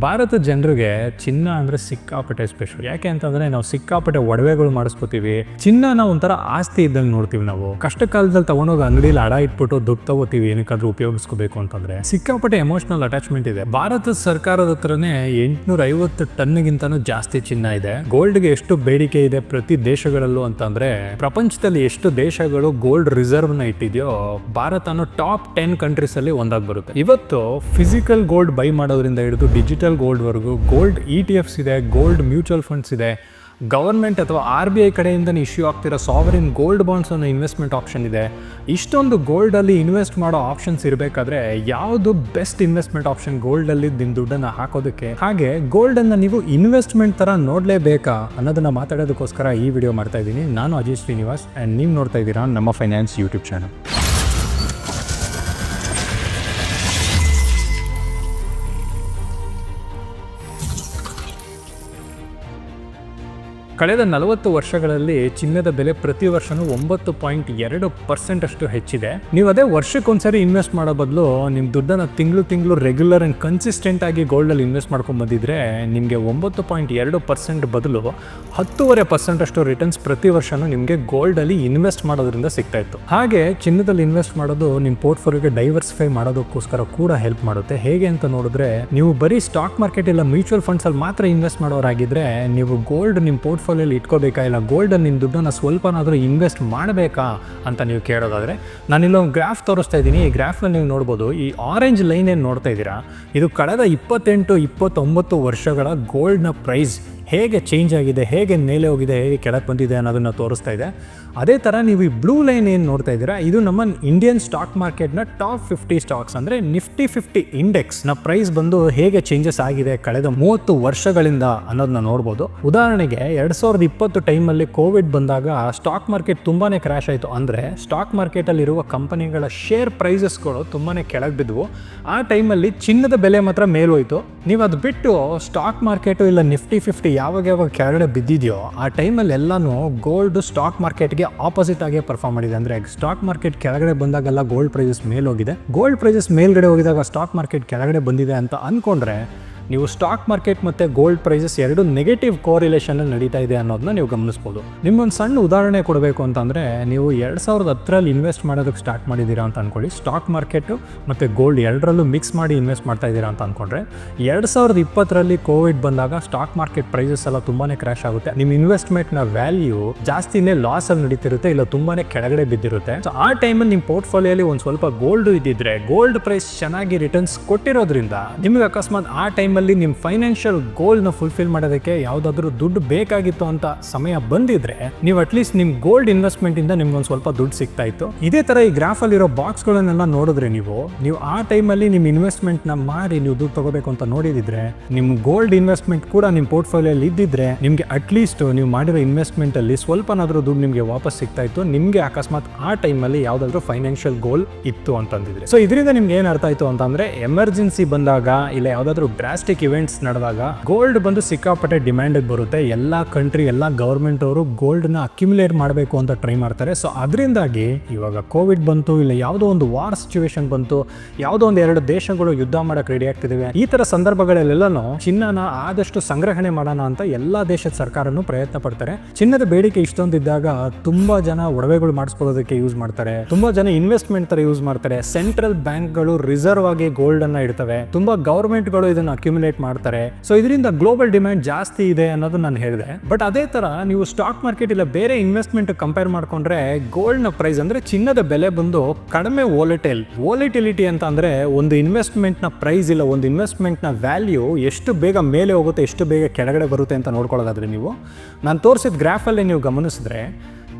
ಭಾರತ ಜನರಿಗೆ ಚಿನ್ನ ಅಂದರೆ ಸಿಕ್ಕಾಪಟ್ಟೆ ಸ್ಪೆಷಲ್ ಯಾಕೆ ಅಂತಂದ್ರೆ ನಾವು ಸಿಕ್ಕಾಪಟ್ಟೆ ಒಡವೆಗಳು ಮಾಡಿಸ್ಕೋತೀವಿ. ಚಿನ್ನನ ಒಂಥರ ಆಸ್ತಿ ಇದ್ದಂಗೆ ನೋಡ್ತೀವಿ ನಾವು. ಕಷ್ಟ ಕಾಲದಲ್ಲಿ ತಗೊಂಡೋಗಿ ಅಂಗಡಿಲಿ ಅಡ ಇಟ್ಬಿಟ್ಟು ದುಡ್ಡು ತಗೋತೀವಿ, ಏನಕ್ಕಾದ್ರೂ ಉಪಯೋಗಿಸ್ಕೋಬೇಕು ಅಂತಂದ್ರೆ. ಸಿಕ್ಕಾಪಟ್ಟೆ ಎಮೋಷನಲ್ ಅಟ್ಯಾಚ್ಮೆಂಟ್ ಇದೆ. ಭಾರತ ಸರ್ಕಾರದ ಹತ್ರನೇ ಎಂಟ್ನೂರ ಐವತ್ತು ಟನ್ಗಿಂತನೂ ಜಾಸ್ತಿ ಚಿನ್ನ ಇದೆ. ಗೋಲ್ಡ್ಗೆ ಎಷ್ಟು ಬೇಡಿಕೆ ಇದೆ ಪ್ರತಿ ದೇಶಗಳಲ್ಲೂ ಅಂತಂದ್ರೆ, ಪ್ರಪಂಚದಲ್ಲಿ ಎಷ್ಟು ದೇಶಗಳು ಗೋಲ್ಡ್ ರಿಸರ್ವ್ನ ಇಟ್ಟಿದೆಯೋ ಭಾರತನು ಟಾಪ್ ಟೆನ್ ಕಂಟ್ರೀಸ್ ಅಲ್ಲಿ ಒಂದಾಗಿ ಬರುತ್ತೆ. ಇವತ್ತು ಫಿಸಿಕಲ್ ಗೋಲ್ಡ್ ಬೈ ಮಾಡೋದ್ರಿಂದ ಹಿಡಿದು ಡಿಜಿಟಲ್ ಗೋಲ್ಡ್ ವರೆಗೂ ಗೋಲ್ಡ್ ಇ ಟಿ ಎಫ್ಸ್ ಇದೆ ಗೋಲ್ಡ್ ಮ್ಯೂಚುವಲ್ ಫಂಡ್ಸ್ ಇದೆ. ಗವರ್ಮೆಂಟ್ ಅಥವಾ ಆರ್ ಬಿ ಐ ಕಡೆಯಿಂದ ಇಶ್ಯೂ ಆಗ್ತಿರೋ ಸಾವರಿನ್ ಗೋಲ್ಡ್ ಬಾಂಡ್ಸ್ ಅನ್ನೋ ಇನ್ವೆಸ್ಟ್ಮೆಂಟ್ ಆಪ್ಷನ್ ಇದೆ. ಇಷ್ಟೊಂದು ಗೋಲ್ಡಲ್ಲಿ ಇನ್ವೆಸ್ಟ್ ಮಾಡೋ ಆಪ್ಷನ್ಸ್ ಇರಬೇಕಾದ್ರೆ ಯಾವುದು ಬೆಸ್ಟ್ ಇನ್ವೆಸ್ಟ್ಮೆಂಟ್ ಆಪ್ಷನ್ ಗೋಲ್ಡಲ್ಲಿ ನಿಮ್ಮ ದುಡ್ಡನ್ನು ಹಾಕೋದಕ್ಕೆ? ಹಾಗೆ ಗೋಲ್ಡನ್ನು ನೀವು ಇನ್ವೆಸ್ಟ್ಮೆಂಟ್ ಥರ ನೋಡಲೇಬೇಕಾ ಅನ್ನೋದನ್ನು ಮಾತಾಡೋದಕ್ಕೋಸ್ಕರ ಈ ವಿಡಿಯೋ ಮಾಡ್ತಾ ಇದ್ದೀನಿ. ನಾನು ಅಜಯ್ ಶ್ರೀನಿವಾಸ್ ಆ್ಯಂಡ್ ನೀವು ನೋಡ್ತಾ ಇದ್ದೀರಾ ನಮ್ಮ ಫೈನಾನ್ಸ್ ಯೂಟ್ಯೂಬ್ ಚಾನಲ್ ಕಳೆದ ನಲವತ್ತು ವರ್ಷಗಳಲ್ಲಿ ಚಿನ್ನದ ಬೆಲೆ ಪ್ರತಿ ವರ್ಷನೂ ಒಂಬತ್ತು ಪಾಯಿಂಟ್ ಎರಡು ಪರ್ಸೆಂಟ್ ಅಷ್ಟು ಹೆಚ್ಚಿದೆ. ನೀವು ಅದೇ ವರ್ಷಕ್ಕೊಂದ್ಸರಿ ಇನ್ವೆಸ್ಟ್ ಮಾಡೋ ಬದಲು ನಿಮ್ಮ ದುಡ್ಡನ್ನು ತಿಂಗಳು ತಿಂಗಳು ರೆಗ್ಯುಲರ್ ಆ್ಯಂಡ್ ಕನ್ಸಿಸ್ಟೆಂಟ್ ಆಗಿ ಗೋಲ್ಡಲ್ಲಿ ಇನ್ವೆಸ್ಟ್ ಮಾಡ್ಕೊಂಡು ಬಂದಿದ್ರೆ ನಿಮಗೆ ಒಂಬತ್ತು ಪಾಯಿಂಟ್ ಎರಡು ಪರ್ಸೆಂಟ್ ಬದಲು ಹತ್ತೂವರೆ ಪರ್ಸೆಂಟ್ ಅಷ್ಟು ರಿಟರ್ನ್ಸ್ ಪ್ರತಿ ವರ್ಷನೂ ನಿಮಗೆ ಗೋಲ್ಡಲ್ಲಿ ಇನ್ವೆಸ್ಟ್ ಮಾಡೋದ್ರಿಂದ ಸಿಗ್ತಾ ಇತ್ತು. ಹಾಗೆ ಚಿನ್ನದಲ್ಲಿ ಇನ್ವೆಸ್ಟ್ ಮಾಡೋದು ನಿಮ್ಮ ಪೋರ್ಟ್ಫೋಲಿಯೋಗೆ ಡೈವರ್ಸಿಫೈ ಮಾಡೋದಕ್ಕೋಸ್ಕರ ಕೂಡ ಹೆಲ್ಪ್ ಮಾಡುತ್ತೆ. ಹೇಗೆ ಅಂತ ನೋಡಿದ್ರೆ ನೀವು ಬರೀ ಸ್ಟಾಕ್ ಮಾರ್ಕೆಟ್ ಇಲ್ಲ ಮ್ಯೂಚುವಲ್ ಫಂಡ್ಸಲ್ಲಿ ಮಾತ್ರ ಇನ್ವೆಸ್ಟ್ ಮಾಡೋರಾಗಿದ್ರೆ ನೀವು ಗೋಲ್ಡ್ ನಿಮ್ಮ ಪೋರ್ಟ್ಫೋಲಿಯೋಲಿ ಇಟ್ಕೋಬೇಕಾ? ಇಲ್ಲ ಗೋಲ್ಡನ್ ನಿನ್ನ ದುಡ್ಡನ್ನು ಸ್ವಲ್ಪನಾದರೂ ಇನ್ವೆಸ್ಟ್ ಮಾಡಬೇಕಾ ಅಂತ ನೀವು ಕೇಳೋದಾದರೆ, ನಾನಿಲ್ಲೊಂದು ಗ್ರಾಫ್ ತೋರಿಸ್ತಾ ಇದ್ದೀನಿ. ಈ ಗ್ರಾಫ್ನಲ್ಲಿ ನೀವು ನೋಡ್ಬೋದು, ಈ ಆರೆಂಜ್ ಲೈನ್ ಏನು ನೋಡ್ತಾ ಇದ್ದೀರಾ? ಇದು ಕಳೆದ ಇಪ್ಪತ್ತೆಂಟು, ಇಪ್ಪತ್ತೊಂಬತ್ತು ವರ್ಷಗಳ ಗೋಲ್ಡ್ನ ಪ್ರೈಸ್ ಹೇಗೆ ಚೇಂಜ್ ಆಗಿದೆ, ಹೇಗೆ ಮೇಲೆ ಹೋಗಿದೆ, ಹೇಗೆ ಕೆಳಗೆ ಬಂದಿದೆ ಅನ್ನೋದನ್ನು ತೋರಿಸ್ತಾ ಇದೆ. ಅದೇ ಥರ ನೀವು ಈ ಬ್ಲೂ ಲೈನ್ ಏನು ನೋಡ್ತಾ ಇದ್ದೀರಾ, ಇದು ನಮ್ಮ ಇಂಡಿಯನ್ ಸ್ಟಾಕ್ ಮಾರ್ಕೆಟ್ನ ಟಾಪ್ ಫಿಫ್ಟಿ ಸ್ಟಾಕ್ಸ್ ಅಂದರೆ ನಿಫ್ಟಿ ಫಿಫ್ಟಿ ಇಂಡೆಕ್ಸ್ನ ಪ್ರೈಸ್ ಬಂದು ಹೇಗೆ ಚೇಂಜಸ್ ಆಗಿದೆ ಕಳೆದ ಮೂವತ್ತು ವರ್ಷಗಳಿಂದ ಅನ್ನೋದನ್ನ ನೋಡ್ಬೋದು. ಉದಾಹರಣೆಗೆ ಎರಡು ಸಾವಿರದ ಇಪ್ಪತ್ತು ಟೈಮಲ್ಲಿ ಕೋವಿಡ್ ಬಂದಾಗ ಸ್ಟಾಕ್ ಮಾರ್ಕೆಟ್ ತುಂಬಾ ಕ್ರ್ಯಾಶ್ ಆಯಿತು. ಅಂದರೆ ಸ್ಟಾಕ್ ಮಾರ್ಕೆಟಲ್ಲಿರುವ ಕಂಪನಿಗಳ ಶೇರ್ ಪ್ರೈಸಸ್ಗಳು ತುಂಬಾ ಕೆಳಗೆ ಬಿದ್ದವು ಆ ಟೈಮಲ್ಲಿ ಚಿನ್ನದ ಬೆಲೆ ಮಾತ್ರ ಮೇಲೋಯ್ತು ನೀವು ಅದು ಬಿಟ್ಟು ಸ್ಟಾಕ್ ಮಾರ್ಕೆಟು ಇಲ್ಲ ನಿಫ್ಟಿ ಫಿಫ್ಟಿ ಯಾವಾಗ ಯಾವಾಗ ಕೆಳಗಡೆ ಬಿದ್ದಿದೆಯೋ, ಆ ಟೈಮಲ್ಲಿ ಎಲ್ಲನೂ ಗೋಲ್ಡ್ ಸ್ಟಾಕ್ ಮಾರ್ಕೆಟ್ಗೆ ಆಪೋಸಿಟ್ ಆಗೇ ಪರ್ಫಾರ್ಮ್ ಮಾಡಿದೆ. ಅಂದರೆ ಸ್ಟಾಕ್ ಮಾರ್ಕೆಟ್ ಕೆಳಗಡೆ ಬಂದಾಗೆಲ್ಲ ಗೋಲ್ಡ್ ಪ್ರೈಸಸ್ ಮೇಲೆ ಹೋಗಿದೆ. ಗೋಲ್ಡ್ ಪ್ರೈಸಸ್ ಮೇಲ್ಗಡೆ ಹೋಗಿದಾಗ ಸ್ಟಾಕ್ ಮಾರ್ಕೆಟ್ ಕೆಳಗಡೆ ಬಂದಿದೆ ಅಂತ ಅಂದ್ಕೊಂಡ್ರೆ ನೀವು ಸ್ಟಾಕ್ ಮಾರ್ಕೆಟ್ ಮತ್ತು ಗೋಲ್ಡ್ ಪ್ರೈಸಸ್ ಎರಡು ನೆಗೆಟಿವ್ ಕೋರಿಲೇಷನ್ ನಡೀತಾ ಇದೆ ಅನ್ನೋದನ್ನ ನೀವು ಗಮನಿಸ್ಬೋದು. ನಿಮ್ಗೊಂದು ಸಣ್ಣ ಉದಾಹರಣೆ ಕೊಡಬೇಕು ಅಂತಂದರೆ, ನೀವು ಎರಡು ಸಾವಿರದ ಹತ್ತರಲ್ಲಿ ಇನ್ವೆಸ್ಟ್ ಮಾಡೋದಕ್ಕೆ ಸ್ಟಾರ್ಟ್ ಮಾಡಿದ್ದೀರಾ ಅಂತ ಅಂದ್ಕೊಳ್ಳಿ ಸ್ಟಾಕ್ ಮಾರ್ಕೆಟು ಮತ್ತು ಗೋಲ್ಡ್ ಎರಡರಲ್ಲೂ ಮಿಕ್ಸ್ ಮಾಡಿ ಇನ್ವೆಸ್ಟ್ ಮಾಡ್ತಾ ಇದ್ದೀರಾ ಅಂತ ಅಂದ್ಕೊಂಡ್ರೆ ಎರಡು ಸಾವಿರದ ಇಪ್ಪತ್ತರಲ್ಲಿ ಕೋವಿಡ್ ಬಂದಾಗ ಸ್ಟಾಕ್ ಮಾರ್ಕೆಟ್ ಪ್ರೈಸಸ್ ಎಲ್ಲ ತುಂಬಾ ಕ್ರ್ಯಾಶ್ ಆಗುತ್ತೆ. ನಿಮ್ಮ ಇನ್ವೆಸ್ಟ್ಮೆಂಟ್ನ ವ್ಯಾಲ್ಯೂ ಜಾಸ್ತಿನೇ ಲಾಸಲ್ಲಿ ನಡೀತಿರುತ್ತೆ, ಇಲ್ಲ ತುಂಬಾ ಕೆಳಗಡೆ ಬಿದ್ದಿರುತ್ತೆ. ಸೊ ಆ ಟೈಮಲ್ಲಿ ನಿಮ್ಮ ಪೋರ್ಟ್ಫೋಲಿಯೋಲಿ ಒಂದು ಸ್ವಲ್ಪ ಗೋಲ್ಡ್ ಇದ್ದಿದ್ರೆ ಗೋಲ್ಡ್ ಪ್ರೈಸ್ ಚೆನ್ನಾಗಿ ರಿಟರ್ನ್ಸ್ ಕೊಟ್ಟಿರೋದ್ರಿಂದ ನಿಮಗೆ ಅಕಸ್ಮಾತ್ ಆ ಟೈಮಲ್ಲಿ ನಿಮ್ಮ ಫೈನಾನ್ಷಿಯಲ್ ಗೋಲ್ನ ಫುಲ್ಫಿಲ್ ಮಾಡೋದಕ್ಕೆ ಯಾವುದಾದ್ರೂ ದುಡ್ಡು ಬೇಕಾಗಿತ್ತು ಅಂತ ಸಮಯ ಬಂದಿದ್ರೆ ನೀವು ಅಟ್ಲೀಸ್ಟ್ ನಿಮ್ಮ ಗೋಲ್ಡ್ ಇನ್ವೆಸ್ಟ್ಮೆಂಟ್ ಇಂದ ನಿಮ್ಗೆ ಒಂದು ಸ್ವಲ್ಪ ದುಡ್ಡು ಸಿಗ್ತಾ ಇತ್ತು. ಇದೇ ತರ ಈ ಗ್ರಾಫ್ ಅಲ್ಲಿರೋ ಬಾಕ್ಸ್ ಗಳನ್ನೆಲ್ಲ ನೋಡಿದ್ರೆ ನೀವು ನೀವು ಆ ಟೈಮಲ್ಲಿ ನಿಮ್ಮ ನ ಮಾಡಿ ನೀವು ದುಡ್ಡು ತಗೋಬೇಕು ಅಂತ ನೋಡಿದಿದ್ರೆ ನಿಮ್ ಗೋಲ್ಡ್ ಇನ್ವೆಸ್ಟ್ಮೆಂಟ್ ಕೂಡ ನಿಮ್ಮ ಅಲ್ಲಿ ಇದ್ದಿದ್ರೆ ನಿಮಗೆ ಅಟ್ಲೀಸ್ಟ್ ನೀವು ಮಾಡಿರೋ ಇನ್ವೆಸ್ಟ್ಮೆಂಟಲ್ಲಿ ಸ್ವಲ್ಪನಾದ್ರೂ ದುಡ್ಡು ನಿಮಗೆ ವಾಪಸ್ ಸಿಗ್ತಾ ಇತ್ತು. ನಿಮಗೆ ಅಕಸ್ಮಾತ್ ಆ ಟೈಮಲ್ಲಿ ಯಾವ್ದಾದ್ರು ಫೈನಾನ್ಷಿಯಲ್ ಗೋಲ್ ಇತ್ತು ಅಂತಂದಿದ್ರೆ. ಸೊ ಇದರಿಂದ ನಿಮ್ಗೆ ಏನ್ ಅರ್ಥ ಆಯ್ತು ಅಂತಂದ್ರೆ ಎಮರ್ಜೆನ್ಸಿ ಬಂದಾಗ ಇಲ್ಲ ಯಾವ್ದಾದ್ರು ಡ್ರಾಸ್ಟಿಕ್ ಇವೆಂಟ್ಸ್ ನಡೆದಾಗ ಗೋಲ್ಡ್ ಬಂದು ಸಿಕ್ಕಾಪಟ್ಟೆ ಡಿಮ್ಯಾಂಡ್ ಬರುತ್ತೆ. ಎಲ್ಲ ಕಂಟ್ರಿ ಎಲ್ಲ ಗೌರ್ಮೆಂಟ್ ಅವರು ಗೋಲ್ಡ್ನ ಅಕ್ಯುಮುಲೇಟ್ ಮಾಡಬೇಕು ಅಂತ ಟ್ರೈ ಮಾಡ್ತಾರೆ. ಸೊ ಅದರಿಂದಾಗಿ ಇವಾಗ ಕೋವಿಡ್ ಬಂತು, ಇಲ್ಲ ಯಾವುದೋ ಒಂದು ವಾರ್ ಸಿಚುವೇಶನ್ ಬಂತು, ಯಾವುದೋ ಒಂದು ಎರಡು ದೇಶಗಳು ಯುದ್ಧ ಮಾಡಕ್ಕೆ ರೆಡಿ ಆಗ್ತಿದ್ದಾವೆ ಈ ತರ ಸಂದರ್ಭಗಳಲ್ಲೆಲ್ಲನೂ ಚಿನ್ನನ ಆದಷ್ಟು ಸಂಗ್ರಹಣೆ ಮಾಡೋಣ ಅಂತ ಎಲ್ಲಾ ದೇಶದ ಸರ್ಕಾರನು ಪ್ರಯತ್ನ ಪಡ್ತಾರೆ. ಚಿನ್ನದ ಬೇಡಿಕೆ ಇಷ್ಟೊಂದಿದ್ದಾಗ ತುಂಬಾ ಜನ ಒಡವೆಗಳು ಮಾಡಿಸ್ಕೊಳ್ಳೋದಕ್ಕೆ ಯೂಸ್ ಮಾಡ್ತಾರೆ. ತುಂಬಾ ಜನ ಇನ್ವೆಸ್ಟ್ಮೆಂಟ್ ತರ ಯೂಸ್ ಮಾಡ್ತಾರೆ. ಸೆಂಟ್ರಲ್ ಬ್ಯಾಂಕ್ಗಳು ರಿಸರ್ವ್ ಆಗಿ ಗೋಲ್ಡ್ ಅನ್ನ ಇಡ್ತವೆ. ತುಂಬಾ ಗೌರ್ಮೆಂಟ್ಗಳು ಇದನ್ನ ಅಕ್ಯುಮುಲೇಟ್ ಮಾಡ್ತಾರೆ. ಸೊ ಇದರಿಂದ ಗ್ಲೋಬಲ್ ಡಿಮ್ಯಾಂಡ್ ಜಾಸ್ತಿ ಇದೆ ಅನ್ನೋದು ನಾನು ಹೇಳಿದೆ. ಬಟ್ ಅದೇ ತರ ನೀವು ಸ್ಟಾಕ್ ಮಾರ್ಕೆಟ್ ಇಲ್ಲ ಬೇರೆ ಇನ್ವೆಸ್ಟ್ಮೆಂಟ್ ಕಂಪೇರ್ ಮಾಡ್ಕೊಂಡ್ರೆ ಗೋಲ್ಡ್ನ ಪ್ರೈಸ್ ಅಂದ್ರೆ ಚಿನ್ನದ ಬೆಲೆ ಬಂದು ಕಡಿಮೆ ವಾಲಿಟೈಲ್ ವಾಲಿಟಿಲಿಟಿ ಅಂತ ಅಂದ್ರೆ ಒಂದು ಇನ್ವೆಸ್ಟ್ಮೆಂಟ್ನ ಪ್ರೈಸ್ ಇಲ್ಲ, ಒಂದು ಇನ್ವೆಸ್ಟ್ಮೆಂಟ್ನ ವ್ಯಾಲ್ಯೂ ಎಷ್ಟು ಬೇಗ ಮೇಲೆ ಹೋಗುತ್ತೆ, ಎಷ್ಟು ಬೇಗ ಕೆಳಗಡೆ ಬರುತ್ತೆ ಅಂತ ನೋಡ್ಕೊಳ್ಳೋದಾದ್ರೆ ನೀವು. ನಾನು ತೋರಿಸಿದ ಗ್ರಾಫಲ್ಲಿ ನೀವು ಗಮನಿಸಿದ್ರೆ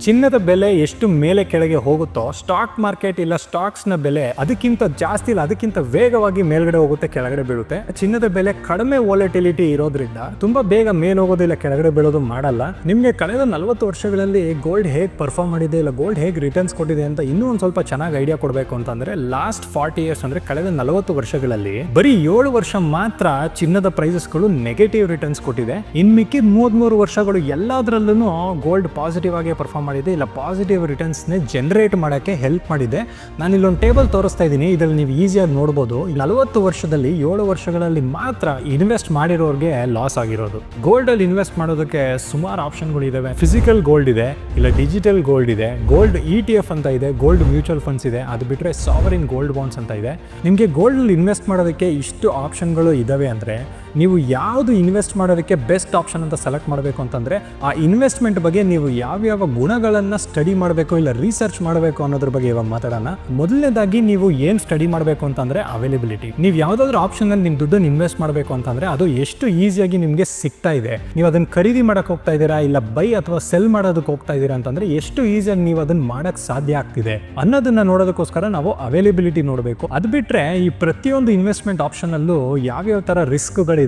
ಚಿನ್ನದ ಬೆಲೆ ಎಷ್ಟು ಮೇಲೆ ಕೆಳಗೆ ಹೋಗುತ್ತೋ ಸ್ಟಾಕ್ ಮಾರ್ಕೆಟ್ ಇಲ್ಲ ಸ್ಟಾಕ್ಸ್ನ ಬೆಲೆ ಅದಕ್ಕಿಂತ ಜಾಸ್ತಿ ಇಲ್ಲ, ಅದಕ್ಕಿಂತ ವೇಗವಾಗಿ ಮೇಲ್ಗಡೆ ಹೋಗುತ್ತೆ, ಕೆಳಗಡೆ ಬೀಳುತ್ತೆ. ಚಿನ್ನದ ಬೆಲೆ ಕಡಿಮೆ ವಾಲಿಟಿಲಿಟಿ ಇರೋದ್ರಿಂದ ತುಂಬಾ ಬೇಗ ಮೇಲ್ ಹೋಗೋದಿಲ್ಲ ಕೆಳಗಡೆ ಬೀಳೋದು ಮಾಡಲ್ಲ. ನಿಮಗೆ ಕಳೆದ ನಲವತ್ತು ವರ್ಷಗಳಲ್ಲಿ ಗೋಲ್ಡ್ ಹೇಗೆ ಪರ್ಫಾರ್ಮ್ ಮಾಡಿದೆ ಇಲ್ಲ ಗೋಲ್ಡ್ ಹೇಗೆ ರಿಟರ್ನ್ಸ್ ಕೊಟ್ಟಿದೆ ಅಂತ ಇನ್ನೂ ಒಂದು ಸ್ವಲ್ಪ ಚೆನ್ನಾಗಿ ಐಡಿಯಾ ಕೊಡಬೇಕು ಅಂತಂದ್ರೆ ಲಾಸ್ಟ್ ಫಾರ್ಟಿ ಇಯರ್ಸ್ ಅಂದ್ರೆ ಕಳೆದ ನಲವತ್ತು ವರ್ಷಗಳಲ್ಲಿ ಬರೀ ಏಳು ವರ್ಷ ಮಾತ್ರ ಚಿನ್ನದ ಪ್ರೈಸಸ್ಗಳು ನೆಗೆಟಿವ್ ರಿಟರ್ನ್ಸ್ ಕೊಟ್ಟಿದೆ. ಇನ್ ಮಿಕ್ಕಿದ ಮೂವತ್ಮೂರು ವರ್ಷಗಳು ಎಲ್ಲದರಲ್ಲೂ ಗೋಲ್ಡ್ ಪಾಸಿಟಿವ್ ಆಗಿ ಪರ್ಫಾರ್ಮ್ ಮಾಡಿದೆ. ಇಲ್ಲ ಪಾಸಿಟಿವ್ ರಿಟರ್ನ್ಸ್ನೇ ಜನರೇಟ್ ಮಾಡೋಕ್ಕೆ ಹೆಲ್ಪ್ ಮಾಡಿದೆ. ನಾನು ಇಲ್ಲೊಂದು ಟೇಬಲ್ ತೋರಿಸ್ತಾ ಇದ್ದೀನಿ. ಇದರಲ್ಲಿ ನೀವು ಈಸಿಯಾಗಿ ನೋಡ್ಬೋದು. ನಲವತ್ತು ವರ್ಷದಲ್ಲಿ ಏಳು ವರ್ಷಗಳಲ್ಲಿ ಮಾತ್ರ ಇನ್ವೆಸ್ಟ್ ಮಾಡಿರೋರಿಗೆ ಲಾಸ್ ಆಗಿರೋದು. ಗೋಲ್ಡಲ್ಲಿ ಇನ್ವೆಸ್ಟ್ ಮಾಡೋದಕ್ಕೆ ಸುಮಾರು ಆಪ್ಷನ್ಗಳಿದ್ದಾವೆ ಫಿಸಿಕಲ್ ಗೋಲ್ಡ್ ಇದೆ, ಇಲ್ಲ ಡಿಜಿಟಲ್ ಗೋಲ್ಡ್ ಇದೆ. ಗೋಲ್ಡ್ ಇ ಟಿ ಎಫ್ ಅಂತ ಇದೆ ಗೋಲ್ಡ್ ಮ್ಯೂಚುವಲ್ ಫಂಡ್ಸ್ ಇದೆ. ಅದು ಬಿಟ್ಟರೆ ಸಾವರಿನ್ ಗೋಲ್ಡ್ ಬಾಂಡ್ಸ್ ಅಂತ ಇದೆ. ನಿಮಗೆ ಗೋಲ್ಡಲ್ಲಿ ಇನ್ವೆಸ್ಟ್ ಮಾಡೋದಕ್ಕೆ ಇಷ್ಟು ಆಪ್ಷನ್ಗಳು ಇದ್ದಾವೆ ಅಂದರೆ ನೀವು ಯಾವುದು ಇನ್ವೆಸ್ಟ್ ಮಾಡೋದಕ್ಕೆ ಬೆಸ್ಟ್ ಆಪ್ಷನ್ ಅಂತ ಸೆಲೆಕ್ಟ್ ಮಾಡಬೇಕು ಅಂತಂದರೆ, ಆ ಇನ್ವೆಸ್ಟ್ಮೆಂಟ್ ಬಗ್ಗೆ ನೀವು ಯಾವ್ಯಾವ ಗುಣಗಳನ್ನು ಸ್ಟಡಿ ಮಾಡಬೇಕು ಇಲ್ಲ ರಿಸರ್ಚ್ ಮಾಡಬೇಕು ಅನ್ನೋದ್ರ ಬಗ್ಗೆ ಇವಾಗ ಮಾತಾಡೋಣ. ಮೊದಲನೇದಾಗಿ ನೀವು ಏನು ಸ್ಟಡಿ ಮಾಡಬೇಕು ಅಂತಂದರೆ ಅವೈಲೇಬಿಲಿಟಿ ನೀವು ಯಾವುದಾದ್ರೂ ಆಪ್ಷನಲ್ಲಿ ನಿಮ್ಮ ದುಡ್ಡನ್ನು ಇನ್ವೆಸ್ಟ್ ಮಾಡಬೇಕು ಅಂತಂದರೆ, ಅದು ಎಷ್ಟು ಈಸಿಯಾಗಿ ನಿಮಗೆ ಸಿಗ್ತಾ ಇದೆ. ನೀವು ಅದನ್ನು ಖರೀದಿ ಮಾಡೋಕ್ಕೆ ಹೋಗ್ತಾ ಇದ್ದೀರಾ ಇಲ್ಲ ಬೈ ಅಥವಾ ಸೆಲ್ ಮಾಡೋದಕ್ಕೆ ಹೋಗ್ತಾ ಇದ್ದೀರಾ ಅಂತಂದರೆ, ಎಷ್ಟು ಈಸಿಯಾಗಿ ನೀವು ಅದನ್ನು ಮಾಡೋಕ್ಕೆ ಸಾಧ್ಯ ಆಗ್ತಿದೆ ಅನ್ನೋದನ್ನು ನೋಡೋದಕ್ಕೋಸ್ಕರ ನಾವು ಅವೈಲೇಬಿಲಿಟಿ ನೋಡಬೇಕು. ಅದು ಬಿಟ್ಟರೆ ಈ ಪ್ರತಿಯೊಂದು ಇನ್ವೆಸ್ಟ್ಮೆಂಟ್ ಆಪ್ಷನಲ್ಲೂ ಯಾವ್ಯಾವ ಥರ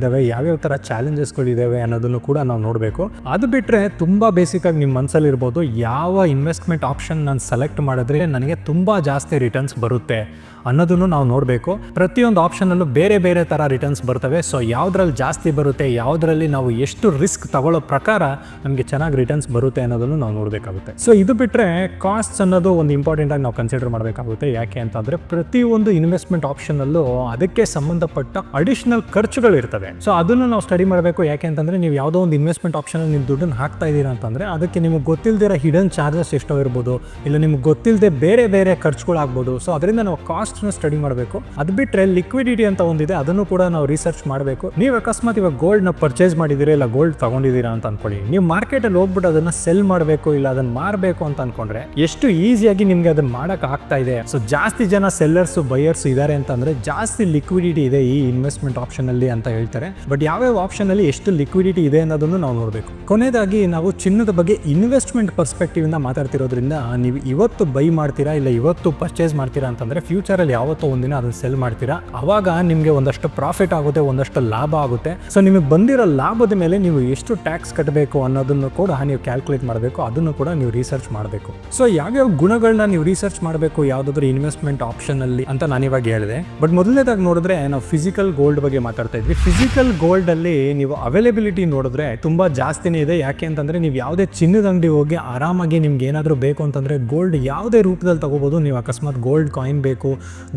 ರಿಸ್ಕ್ಗಳಿದ್ದಾವೆ ಯಾವ್ಯಾವ ಥರ ಚಾಲೆಂಜಸ್ಗಳಿದ್ದಾವೆ ಅನ್ನೋದನ್ನು ಕೂಡ ನಾವು ನೋಡಬೇಕು. ಅದು ಬಿಟ್ಟರೆ ತುಂಬ ಬೇಸಿಕ್ಕಾಗಿ ನಿಮ್ಮ ಮನಸ್ಸಲ್ಲಿ ಇರ್ಬೋದು, ಯಾವ ಇನ್ವೆಸ್ಟ್ಮೆಂಟ್ ಆಪ್ಷನ್ ನಾನು ಸೆಲೆಕ್ಟ್ ಮಾಡಿದ್ರೆ ನನಗೆ ತುಂಬ ಜಾಸ್ತಿ ರಿಟರ್ನ್ಸ್ ಬರುತ್ತೆ. ಅನ್ನೋದನ್ನು ನಾವು ನೋಡಬೇಕು. ಪ್ರತಿಯೊಂದು ಆಪ್ಷನಲ್ಲೂ ಬೇರೆ ಬೇರೆ ಥರ ರಿಟರ್ನ್ಸ್ ಬರ್ತವೆ. ಸೊ ಯಾವುದ್ರಲ್ಲಿ ಜಾಸ್ತಿ ಬರುತ್ತೆ, ಯಾವುದರಲ್ಲಿ ನಾವು ಎಷ್ಟು ರಿಸ್ಕ್ ತಗೊಳ್ಳೋ ಪ್ರಕಾರ ನಮಗೆ ಚೆನ್ನಾಗಿ ರಿಟರ್ನ್ಸ್ ಬರುತ್ತೆ ಅನ್ನೋದನ್ನು ನಾವು ನೋಡಬೇಕಾಗುತ್ತೆ. ಸೊ ಇದು ಬಿಟ್ಟರೆ ಕಾಸ್ಟ್ ಅನ್ನೋದು ಒಂದು ಇಂಪಾರ್ಟೆಂಟ್ ಆಗಿ ನಾವು ಕನ್ಸಿಡರ್ ಮಾಡಬೇಕಾಗುತ್ತೆ. ಯಾಕೆ ಅಂತಂದರೆ ಪ್ರತಿಯೊಂದು ಇನ್ವೆಸ್ಟ್ಮೆಂಟ್ ಆಪ್ಷನಲ್ಲೂ ಅದಕ್ಕೆ ಸಂಬಂಧಪಟ್ಟ ಅಡಿಷನಲ್ ಖರ್ಚುಗಳು ಇರ್ತವೆ. ಸೊ ಅದನ್ನು ನಾವು ಸ್ಟಡಿ ಮಾಡಬೇಕು. ಯಾಕೆ ಅಂತಂದರೆ ನೀವು ಯಾವುದೋ ಒಂದು ಇನ್ವೆಸ್ಟ್ಮೆಂಟ್ ಆಪ್ಷನಲ್ಲಿ ನೀವು ದುಡ್ಡನ್ನು ಹಾಕ್ತಾ ಇದ್ದೀರಾ ಅಂತಂದರೆ ಅದಕ್ಕೆ ನಿಮಗೆ ಗೊತ್ತಿಲ್ಲದಿರೋ ಹಿಡನ್ ಚಾರ್ಜಸ್ ಎಷ್ಟೋ ಇರ್ಬೋದು, ಇಲ್ಲ ನಿಮ್ಗೆ ಗೊತ್ತಿಲ್ಲದೆ ಬೇರೆ ಬೇರೆ ಖರ್ಚುಗಳಾಗ್ಬೋದು. ಸೊ ಅದರಿಂದ ನಾವು ಕಾಸ್ಟ್ನ ಸ್ಟಡಿ ಮಾಡಬೇಕು. ಅದು ಬಿಟ್ಟರೆ ಲಿಕ್ವಿಡಿಟಿ ಅಂತ ಒಂದಿದೆ, ಅದನ್ನು ಕೂಡ ನಾವು ರಿಸರ್ಚ್ ಮಾಡಬೇಕು. ನೀವು ಅಕಸ್ಮಾತ್ ಇವಾಗ ಗೋಲ್ಡ್ನ ಪರ್ಚೇಸ್ ಮಾಡಿದ್ದೀರಾ ಇಲ್ಲ ಗೋಲ್ಡ್ ತಗೊಂಡಿದ್ದೀರಾ ಅಂತ ಅನ್ಕೊಳ್ಳಿ. ನೀವು ಮಾರ್ಕೆಟಲ್ಲಿ ಹೋಗ್ಬಿಟ್ಟು ಅದನ್ನು ಸೆಲ್ ಮಾಡಬೇಕು ಇಲ್ಲ ಅದನ್ನು ಮಾರಬೇಕು ಅಂತ ಅನ್ಕೊಂಡ್ರೆ ಎಷ್ಟು ಈಸಿಯಾಗಿ ನಿಮಗೆ ಅದನ್ನು ಮಾಡೋಕೆ ಆಗ್ತಾ ಇದೆ. ಸೊ ಜಾಸ್ತಿ ಜನ ಸೆಲ್ಲರ್ಸ್ ಬೈಯರ್ಸ್ ಇದ್ದಾರೆ ಅಂತಂದರೆ ಜಾಸ್ತಿ ಲಿಕ್ವಿಡಿಟಿ ಇದೆ ಈ ಇನ್ವೆಸ್ಟ್ಮೆಂಟ್ ಆಪ್ಷನಲ್ಲಿ ಅಂತ ಹೇಳ್ತಾರೆ. ಬಟ್ ಯಾವ್ಯಾವ ಆಪ್ಷನಲ್ಲಿ ಎಷ್ಟು ಲಿಕ್ವಿಡಿಟಿ ಇದೆ ಅನ್ನೋದನ್ನು ನಾವು ನೋಡಬೇಕು. ಕೊನೆಯದಾಗಿ ನಾವು ಚಿನ್ನದ ಬಗ್ಗೆ ಇನ್ವೆಸ್ಟ್ಮೆಂಟ್ ಪರ್ಸ್ಪೆಕ್ಟಿವ್ ಇಂದ ಮಾತಾಡ್ತಿರೋದ್ರಿಂದ, ನೀವು ಇವತ್ತು ಬೈ ಮಾಡ್ತೀರಾ ಇಲ್ಲ ಇವತ್ತು ಪರ್ಚೇಸ್ ಮಾಡ್ತೀರಾ ಅಂತಂದರೆ ಫ್ಯೂಚರಲ್ಲಿ ಯಾವತ್ತೋ ಒಂದಿನ ಅದನ್ನು ಸೆಲ್ ಮಾಡ್ತೀರಾ? ಅವಾಗ ನಿಮಗೆ ಒಂದಷ್ಟು ಪ್ರಾಫಿಟ್ ಆಗುತ್ತೆ, ಒಂದಷ್ಟು ಲಾಭ ಆಗುತ್ತೆ. ಸೊ ನಿಮಗೆ ಬಂದಿರೋ ಲಾಭದ ಮೇಲೆ ನೀವು ಎಷ್ಟು ಟ್ಯಾಕ್ಸ್ ಕಟ್ಟಬೇಕು ಅನ್ನೋದನ್ನು ಕೂಡ ನೀವು ಕ್ಯಾಲ್ಕುಲೇಟ್ ಮಾಡಬೇಕು. ಅದನ್ನು ಕೂಡ ನೀವು ರಿಸರ್ಚ್ ಮಾಡಬೇಕು. ಸೊ ಯಾವ್ಯಾವ ಗುಣಗಳನ್ನ ನೀವು ರಿಸರ್ಚ್ ಮಾಡಬೇಕು? ಯಾವುದಾದ್ರೂ ಇನ್ವೆಸ್ಟ್ಮೆಂಟ್ ಆಪ್ಷನಲ್ಲಿ ಅಂತ ನಾನು ಇವಾಗ ಹೇಳಿದೆ. ಬಟ್ ಮೊದಲನೇದಾಗಿ ನೋಡಿದ್ರೆ, ನಾವು ಫಿಸಿಕಲ್ ಗೋಲ್ಡ್ ಬಗ್ಗೆ ಮಾತಾಡ್ತಾ ಇದ್ವಿ. ಫಿಸಿಕಲ್ ಗೋಲ್ಡಲ್ಲಿ ನೀವು ಅವೈಲೇಬಿಲಿಟಿ ನೋಡಿದ್ರೆ ತುಂಬ ಜಾಸ್ತಿನೇ ಇದೆ. ಯಾಕೆ ಅಂತಂದರೆ, ನೀವು ಯಾವುದೇ ಚಿನ್ನದ ಅಂಗಡಿ ಹೋಗಿ ಆರಾಮಾಗಿ ನಿಮ್ಗೆ ಏನಾದರೂ ಬೇಕು ಅಂತಂದರೆ ಗೋಲ್ಡ್ ಯಾವುದೇ ರೂಪದಲ್ಲಿ ತಗೋಬೋದು. ನೀವು ಅಕಸ್ಮಾತ್ ಗೋಲ್ಡ್ ಕಾಯಿನ್ ಬೇಕು.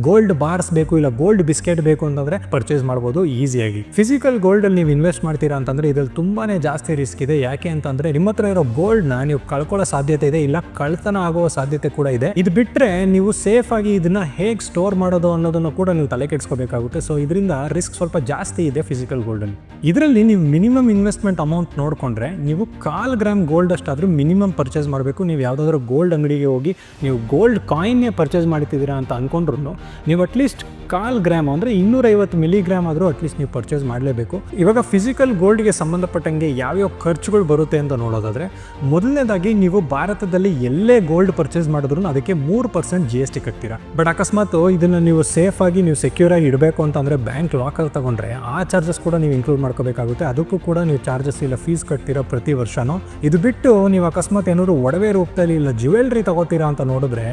ಗೋಲ್ಡ್ ಬಾರ್ಸ್ ಬೇಕು ಇಲ್ಲ ಗೋಲ್ಡ್ ಬಿಸ್ಕೆಟ್ ಬೇಕು ಅಂತಂದರೆ ಪರ್ಚೇಸ್ ಮಾಡ್ಬೋದು ಈಸಿಯಾಗಿ ಫಿಸಿಕಲ್ ಗೋಲ್ಡಲ್ಲಿ ನೀವು ಇನ್ವೆಸ್ಟ್ ಮಾಡ್ತೀರಾ ಅಂತಂದರೆ ಇದ್ರಲ್ಲಿ ತುಂಬಾ ಜಾಸ್ತಿ ರಿಸ್ಕ್ ಇದೆ. ಯಾಕೆ ಅಂತಂದರೆ ನಿಮ್ಮ ಹತ್ರ ಇರೋ ಗೋಲ್ಡ್ನ ನೀವು ಕಳ್ಕೊಳ್ಳೋ ಸಾಧ್ಯತೆ ಇದೆ ಇಲ್ಲ ಕಳ್ತನ ಆಗುವ ಸಾಧ್ಯತೆ ಕೂಡ ಇದೆ. ಇದು ಬಿಟ್ಟರೆ ನೀವು ಸೇಫ್ ಆಗಿ ಇದನ್ನ ಹೇಗೆ ಸ್ಟೋರ್ ಮಾಡೋದು ಅನ್ನೋದನ್ನು ಕೂಡ ನೀವು ತಲೆ ಕೆಡಿಸ್ಕೋಬೇಕಾಗುತ್ತೆ. ಸೊ ಇದರಿಂದ ರಿಸ್ಕ್ ಸ್ವಲ್ಪ ಜಾಸ್ತಿ ಇದೆ ಫಿಸಿಕಲ್ ಗೋಲ್ಡಲ್ಲಿ ಇದರಲ್ಲಿ ನೀವು ಮಿನಿಮಮ್ ಇನ್ವೆಸ್ಟ್ಮೆಂಟ್ ಅಮೌಂಟ್ ನೋಡಿಕೊಂಡ್ರೆ ನೀವು ಕಾಲ್ ಗ್ರಾಮ್ ಗೋಲ್ಡ್ ಅಷ್ಟಾದರೂ ಮಿನಿಮಮ್ ಪರ್ಚೇಸ್ ಮಾಡಬೇಕು. ನೀವು ಯಾವುದಾದ್ರೂ ಗೋಲ್ಡ್ ಅಂಗಡಿಗೆ ಹೋಗಿ ನೀವು ಗೋಲ್ಡ್ ಕಾಯಿನ್ನೇ ಪರ್ಚೇಸ್ ಮಾಡ್ತಿದ್ದೀರಾ ಅಂತ ಅಂದ್ಕೊಂಡ್ರು ನೀವು ಅಟ್ಲೀಸ್ಟ್ ಕಾಲ್ ಗ್ರಾಮ್ ಅಂದರೆ ಇನ್ನೂರೈವತ್ತು ಮಿಲಿಗ್ರಾಮ್ ಆದರೂ ಅಟ್ಲೀಸ್ಟ್ ನೀವು ಪರ್ಚೇಸ್ ಮಾಡಲೇಬೇಕು. ಇವಾಗ ಫಿಸಿಕಲ್ ಗೋಲ್ಡ್ಗೆ ಸಂಬಂಧಪಟ್ಟಂಗೆ ಯಾವ್ಯಾವ ಖರ್ಚುಗಳು ಬರುತ್ತೆ ಅಂತ ನೋಡೋದಾದರೆ, ಮೊದಲನೇದಾಗಿ ನೀವು ಭಾರತದಲ್ಲಿ ಎಲ್ಲೇ ಗೋಲ್ಡ್ ಪರ್ಚೇಸ್ ಮಾಡಿದ್ರು ಅದಕ್ಕೆ ಮೂರು ಪರ್ಸೆಂಟ್ ಜಿ ಎಸ್ ಟಿ ಕಟ್ತೀರಾ. ಬಟ್ ಅಕಸ್ಮಾತ್ ಇದನ್ನು ನೀವು ಸೇಫ್ ಆಗಿ ನೀವು ಸೆಕ್ಯೂರ್ ಆಗಿ ಇಡಬೇಕು ಅಂತಂದರೆ ಬ್ಯಾಂಕ್ ಲಾಕರ್ ತಗೊಂಡ್ರೆ ಆ ಚಾರ್ಜಸ್ ಕೂಡ ನೀವು ಇನ್ಕ್ಲೂಡ್ ಮಾಡ್ಕೋಬೇಕಾಗುತ್ತೆ. ಅದಕ್ಕೂ ಕೂಡ ನೀವು ಚಾರ್ಜಸ್ ಇಲ್ಲ ಫೀಸ್ ಕಟ್ತೀರಾ ಪ್ರತಿ ವರ್ಷನೂ. ಇದು ಬಿಟ್ಟು ನೀವು ಅಕಸ್ಮಾತ್ ಏನಾದ್ರು ಒಡವೆ ರೂಪದಲ್ಲಿ ಇಲ್ಲ ಜ್ಯುವೆಲ್ರಿ ತಗೋತೀರಾ ಅಂತ ನೋಡಿದ್ರೆ,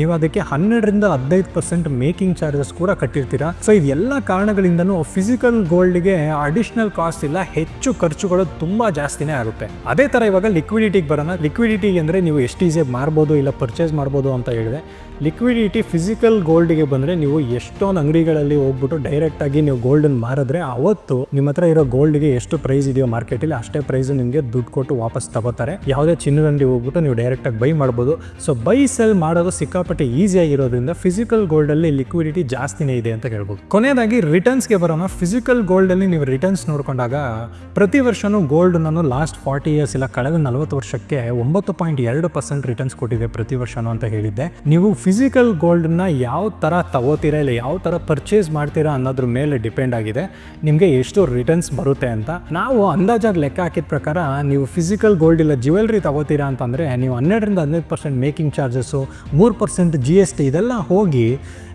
ನೀವು ಅದಕ್ಕೆ ಹನ್ನೆರಡರಿಂದ ಹದಿನೈದು ಪರ್ಸೆಂಟ್ ಮೇಕಿಂಗ್ ಚಾರ್ಜಸ್ ಕೂಡ ಕಟ್ಟಿರ್ತೀರಾ? ಸೊ ಇದೆಲ್ಲ ಕಾರಣಗಳಿಂದನೂ ಫಿಸಿಕಲ್ ಗೋಲ್ಡ್ಗೆ ಅಡಿಷನಲ್ ಕಾಸ್ಟ್ ಇಲ್ಲ, ಹೆಚ್ಚು ಖರ್ಚುಗಳು ತುಂಬಾ ಜಾಸ್ತಿನೇ ಆಗುತ್ತೆ. ಅದೇ ತರ ಇವಾಗ ಲಿಕ್ವಿಡಿಟಿಗೆ ಬರೋಣ. ಲಿಕ್ವಿಡಿಟಿ ಅಂದ್ರೆ ನೀವು ಎಷ್ಟು ಈಸಿಯಾಗಿ ಮಾರ್ಬೋದು ಇಲ್ಲ ಪರ್ಚೇಸ್ ಮಾಡ್ಬೋದು ಅಂತ ಹೇಳಿದೆ ಲಿಕ್ವಿಡಿಟಿ ಫಿಸಿಕಲ್ ಗೋಲ್ಡ್ಗೆ ಬಂದರೆ ನೀವು ಎಷ್ಟೊಂದು ಅಂಗಡಿಗಳಲ್ಲಿ ಹೋಗ್ಬಿಟ್ಟು ಡೈರೆಕ್ಟಾಗಿ ನೀವು ಗೋಲ್ಡನ್ನು ಮಾರಿದ್ರೆ ಅವತ್ತು ನಿಮ್ಮ ಹತ್ರ ಇರೋ ಗೋಲ್ಡ್ಗೆ ಎಷ್ಟು ಪ್ರೈಸ್ ಇದೆಯೋ ಮಾರ್ಕೆಟಲ್ಲಿ ಅಷ್ಟೇ ಪ್ರೈಸ್ ನಿಮಗೆ ದುಡ್ಡು ಕೊಟ್ಟು ವಾಪಸ್ ತಗೋತಾರೆ. ಯಾವುದೇ ಚಿನ್ನದ ಅಂಗಡಿ ಹೋಗ್ಬಿಟ್ಟು ನೀವು ಡೈರೆಕ್ಟಾಗಿ ಬೈ ಮಾಡ್ಬೋದು. ಸೊ ಬೈ ಸೆಲ್ ಮಾಡೋದು ಸಿಕ್ಕಾಪಟ್ಟೆ ಈಸಿಯಾಗಿರೋದ್ರಿಂದ ಫಿಸಿಕಲ್ ಗೋಲ್ಡಲ್ಲಿ ಲಿಕ್ವಿಡಿಟಿ ಜಾಸ್ತಿನೇ ಇದೆ ಅಂತ ಹೇಳ್ಬೋದು. ಕೊನೆಯದಾಗಿ ರಿಟರ್ನ್ಸ್ಗೆ ಬರೋಣ. ಫಿಸಿಕಲ್ ಗೋಲ್ಡಲ್ಲಿ ನೀವು ರಿಟರ್ನ್ಸ್ ನೋಡ್ಕೊಂಡಾಗ ಪ್ರತಿ ವರ್ಷನೂ ಗೋಲ್ಡ್ ನಾನು ಲಾಸ್ಟ್ ಫಾರ್ಟಿ ಇಯರ್ಸ್ ಇಲ್ಲ, ಕಳೆದ ನಲವತ್ತು ವರ್ಷಕ್ಕೆ ಒಂಬತ್ತು ಪಾಯಿಂಟ್ ಎರಡು ಪರ್ಸೆಂಟ್ ರಿಟರ್ನ್ಸ್ ಕೊಟ್ಟಿದೆ ಪ್ರತಿ ವರ್ಷನೂ ಅಂತ ಹೇಳಿದ್ದೆ. ನೀವು ಫಿಸಿಕಲ್ ಗೋಲ್ಡನ್ನ ಯಾವ ಥರ ತಗೋತೀರಾ ಇಲ್ಲ ಯಾವ ಥರ ಪರ್ಚೇಸ್ ಮಾಡ್ತೀರಾ ಅನ್ನೋದ್ರ ಮೇಲೆ ಡಿಪೆಂಡ್ ಆಗಿದೆ. ನಿಮಗೆ ಎಷ್ಟು ರಿಟರ್ನ್ಸ್ ಬರುತ್ತೆ ಅಂತ. ನಾವು ಅಂದಾಜಾಗಿ ಲೆಕ್ಕ ಹಾಕಿದ ಪ್ರಕಾರ ನೀವು ಫಿಸಿಕಲ್ ಗೋಲ್ಡ್ ಇಲ್ಲ ಜ್ಯುವೆಲ್ರಿ ತಗೋತೀರಾ ಅಂತಂದರೆ ನೀವು ಹನ್ನೆರಡರಿಂದ ಹದಿನೈದು ಪರ್ಸೆಂಟ್ ಮೇಕಿಂಗ್ ಚಾರ್ಜಸ್ಸು ಮೂರು ಪರ್ಸೆಂಟ್ ಜಿ ಎಸ್ ಟಿ ಇದೆಲ್ಲ ಹೋಗಿ